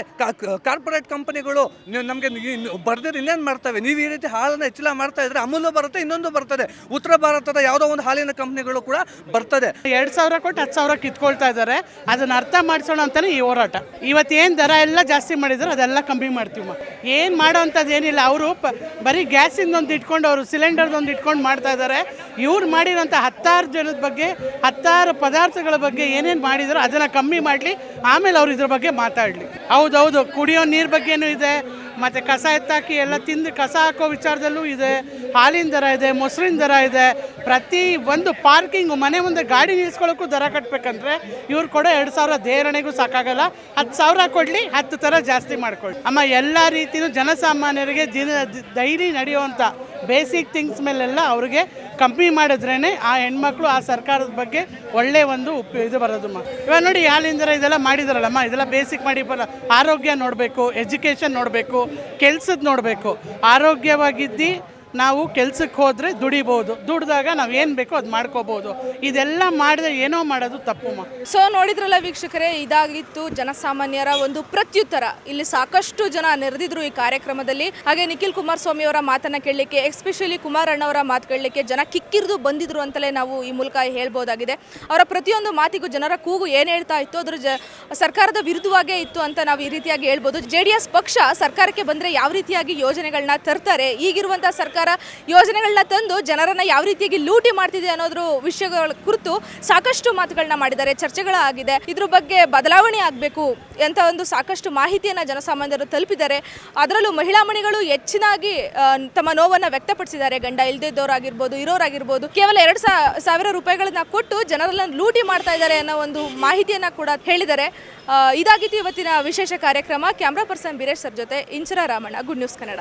ಕಾರ್ಪೊರೇಟ್ ಕಂಪನಿಗಳು ನೀವು ನಮಗೆ ಬರ್ದಿರ ಇನ್ನೇನು ಮಾಡ್ತವೆ? ನೀವು ಈ ರೀತಿ ಹಾಲನ್ನು ಹೆಚ್ಚಳ ಮಾಡ್ತಾ ಇದ್ರೆ ಅಮೂಲ್ಯ ಬರುತ್ತೆ, ಇನ್ನೊಂದು ಬರ್ತದೆ. ಉತ್ತರ ಭಾರತದ ಯಾವುದೋ ಒಂದು ಹಾಲಿನ ಕಂಪ್ನಿಗಳು ಕೂಡ ಬರ್ತದೆ. ಎರಡು ಸಾವಿರ ಕೊಟ್ಟು ಹತ್ತು ಸಾವಿರ ಕಿತ್ಕೊಳ್ತಾ ಇದ್ದಾರೆ. ಅದನ್ನ ಅರ್ಥ ಮಾಡಿಸೋಣ ಅಂತಾನೆ ಈ ಹೋರಾಟ. ಏನು ದರ ಎಲ್ಲ ಜಾಸ್ತಿ ಮಾಡಿದ್ರು ಅದೆಲ್ಲ ಕಮ್ಮಿ ಮಾಡ್ತೀವಿ ಏನು ಮಾಡೋ ಅಂಥದ್ದು ಏನಿಲ್ಲ. ಅವರು ಬರೀ ಗ್ಯಾಸಿಂದ ಒಂದು ಇಟ್ಕೊಂಡು ಅವರು ಸಿಲಿಂಡರ್ದೊಂದು ಇಟ್ಕೊಂಡು ಮಾಡ್ತಾ ಇದ್ದಾರೆ. ಇವ್ರು ಮಾಡಿರೋಂಥ ಹತ್ತಾರು ಜನದ ಬಗ್ಗೆ, ಹತ್ತಾರು ಪದಾರ್ಥಗಳ ಬಗ್ಗೆ ಏನೇನು ಮಾಡಿದ್ರು ಅದನ್ನು ಕಮ್ಮಿ ಮಾಡಲಿ. ಆಮೇಲೆ ಅವ್ರು ಇದ್ರ ಬಗ್ಗೆ ಮಾತಾಡಲಿ. ಹೌದೌದು ಕುಡಿಯೋ ನೀರು ಬಗ್ಗೆನೂ ಇದೆ. ಮತ್ತು ಕಸ ಎತ್ತಾಕಿ ಎಲ್ಲ ತಿಂದು ಕಸ ಹಾಕೋ ವಿಚಾರದಲ್ಲೂ ಇದೆ. ಹಾಲಿನ ದರ ಇದೆ, ಮೊಸರಿನ ದರ ಇದೆ. ಪ್ರತಿ ಒಂದು ಪಾರ್ಕಿಂಗು ಮನೆ ಮುಂದೆ ಗಾಡಿ ನಿಲ್ಸ್ಕೊಳ್ಳೋಕ್ಕೂ ದರ ಕಟ್ಟಬೇಕಂದ್ರೆ ಇವ್ರು ಕೊಡೋ ಎರಡು ಸಾವಿರ ದೇರಣೆಗೂ ಸಾಕಾಗಲ್ಲ. ಹತ್ತು ಸಾವಿರ ಕೊಡಲಿ, ಹತ್ತು ಥರ ಜಾಸ್ತಿ ಮಾಡ್ಕೊಳ್ಳಿ ಅಮ್ಮ, ಎಲ್ಲ ರೀತಿಯೂ ಜನಸಾಮಾನ್ಯರಿಗೆ ದಿನ ಡೈಲಿ ನಡೆಯುವಂಥ ಬೇಸಿಕ್ ಥಿಂಗ್ಸ್ ಮೇಲೆಲ್ಲ ಅವ್ರಿಗೆ ಕಮ್ಮಿ ಮಾಡಿದ್ರೇ ಆ ಹೆಣ್ಮಕ್ಳು ಆ ಸರ್ಕಾರದ ಬಗ್ಗೆ ಒಳ್ಳೆ ಒಂದು ಉಪ ಇದು ಬರೋದಮ್ಮ ಇವಾಗ ನೋಡಿ ಯಾಲಿಂದರ ಇದೆಲ್ಲ ಮಾಡಿದಾರಲ್ಲಮ್ಮ ಇದೆಲ್ಲ ಬೇಸಿಕ್ ಮಾಡಿ ಬರ ಆರೋಗ್ಯ ನೋಡಬೇಕು ಎಜುಕೇಷನ್ ನೋಡಬೇಕು, ಕೆಲ್ಸದ ನೋಡಬೇಕು, ಆರೋಗ್ಯವಾಗಿದ್ದು ನಾವು ಕೆಲ್ಸಕ್ಕೆ ಹೋದರೆ ದುಡಿಬೋದು. ದುಡ್ದಾಗ ನಾವು ಏನು ಬೇಕೋ ಅದು ಮಾಡ್ಕೋಬೋದು. ಇದೆಲ್ಲ ಮಾಡಿದ್ರೆ ಏನೋ ಮಾಡೋದು ತಪ್ಪುಮ್ಮ ಸೊ ನೋಡಿದ್ರಲ್ಲ ವೀಕ್ಷಕರೇ, ಇದಾಗಿತ್ತು ಜನಸಾಮಾನ್ಯರ ಒಂದು ಪ್ರತ್ಯುತ್ತರ. ಇಲ್ಲಿ ಸಾಕಷ್ಟು ಜನ ನೆರೆದಿದ್ರು ಈ ಕಾರ್ಯಕ್ರಮದಲ್ಲಿ. ಹಾಗೆ ನಿಖಿಲ್ ಕುಮಾರಸ್ವಾಮಿ ಅವರ ಮಾತನ್ನ ಕೇಳಲಿಕ್ಕೆ ಎಸ್ಪೆಷಲಿ ಕುಮಾರಣ್ಣವರ ಮಾತು ಕೇಳಲಿಕ್ಕೆ ಜನ ಕಿಕ್ಕಿರಿದು ಬಂದಿದ್ರು ಅಂತಲೇ ನಾವು ಈ ಮೂಲಕ ಹೇಳ್ಬೋದಾಗಿದೆ. ಅವರ ಪ್ರತಿಯೊಂದು ಮಾತಿಗೂ ಜನರ ಕೂಗು ಏನು ಹೇಳ್ತಾ ಇತ್ತು, ಅದ್ರ ಜ, ಸರ್ಕಾರದ ವಿರುದ್ಧವಾಗೇ ಇತ್ತು ಅಂತ ನಾವು ಈ ರೀತಿಯಾಗಿ ಹೇಳ್ಬೋದು. ಜೆ ಡಿ ಎಸ್ ಪಕ್ಷ ಸರ್ಕಾರಕ್ಕೆ ಬಂದರೆ ಯಾವ ರೀತಿಯಾಗಿ ಯೋಜನೆಗಳನ್ನ ತರ್ತಾರೆ? ಈಗಿರುವಂಥ ಸರ್ಕಾರ ಯೋಜನೆಗಳನ್ನ ತಂದು ಜನರನ್ನ ಯಾವ ರೀತಿಯಾಗಿ ಲೂಟಿ ಮಾಡ್ತಿದೆ ಅನ್ನೋದ್ರ ವಿಷಯಗಳ ಕುರಿತು ಸಾಕಷ್ಟು ಮಾತುಗಳನ್ನ ಮಾಡಿದ್ದಾರೆ ಚರ್ಚೆಗಳಾಗಿದೆ ಇದ್ರ ಬಗ್ಗೆ ಬದಲಾವಣೆ ಆಗಬೇಕು ಅಂತ ಒಂದು ಸಾಕಷ್ಟು ಮಾಹಿತಿಯನ್ನು ಜನಸಾಮಾನ್ಯರು ತಲುಪಿದ್ದಾರೆ. ಅದರಲ್ಲೂ ಮಹಿಳಾ ಮಣಿಗಳು ಹೆಚ್ಚಿನಾಗಿ ತಮ್ಮ ನೋವನ್ನು ವ್ಯಕ್ತಪಡಿಸಿದ್ದಾರೆ. ಗಂಡ ಇಲ್ದಿದ್ದವರಾಗಿರ್ಬೋದು, ಇರೋರಾಗಿರ್ಬೋದು. ಕೇವಲ ಎರಡು ಸಾವಿರ ರೂಪಾಯಿಗಳನ್ನ ಕೊಟ್ಟು ಜನರನ್ನ ಲೂಟಿ ಮಾಡ್ತಾ ಇದ್ದಾರೆ ಅನ್ನೋ ಒಂದು ಮಾಹಿತಿಯನ್ನ ಕೂಡ ಹೇಳಿದ್ದಾರೆ. ಇದಾಗಿತ್ತು ಇವತ್ತಿನ ವಿಶೇಷ ಕಾರ್ಯಕ್ರಮ. ಕ್ಯಾಮ್ರಾ ಪರ್ಸನ್ ಬೀರೇಶ್ ಸರ್ ಜೊತೆ ಇಂಚರ ರಾಮಣ್ಣ, ಗುಡ್ ನ್ಯೂಸ್ ಕನ್ನಡ.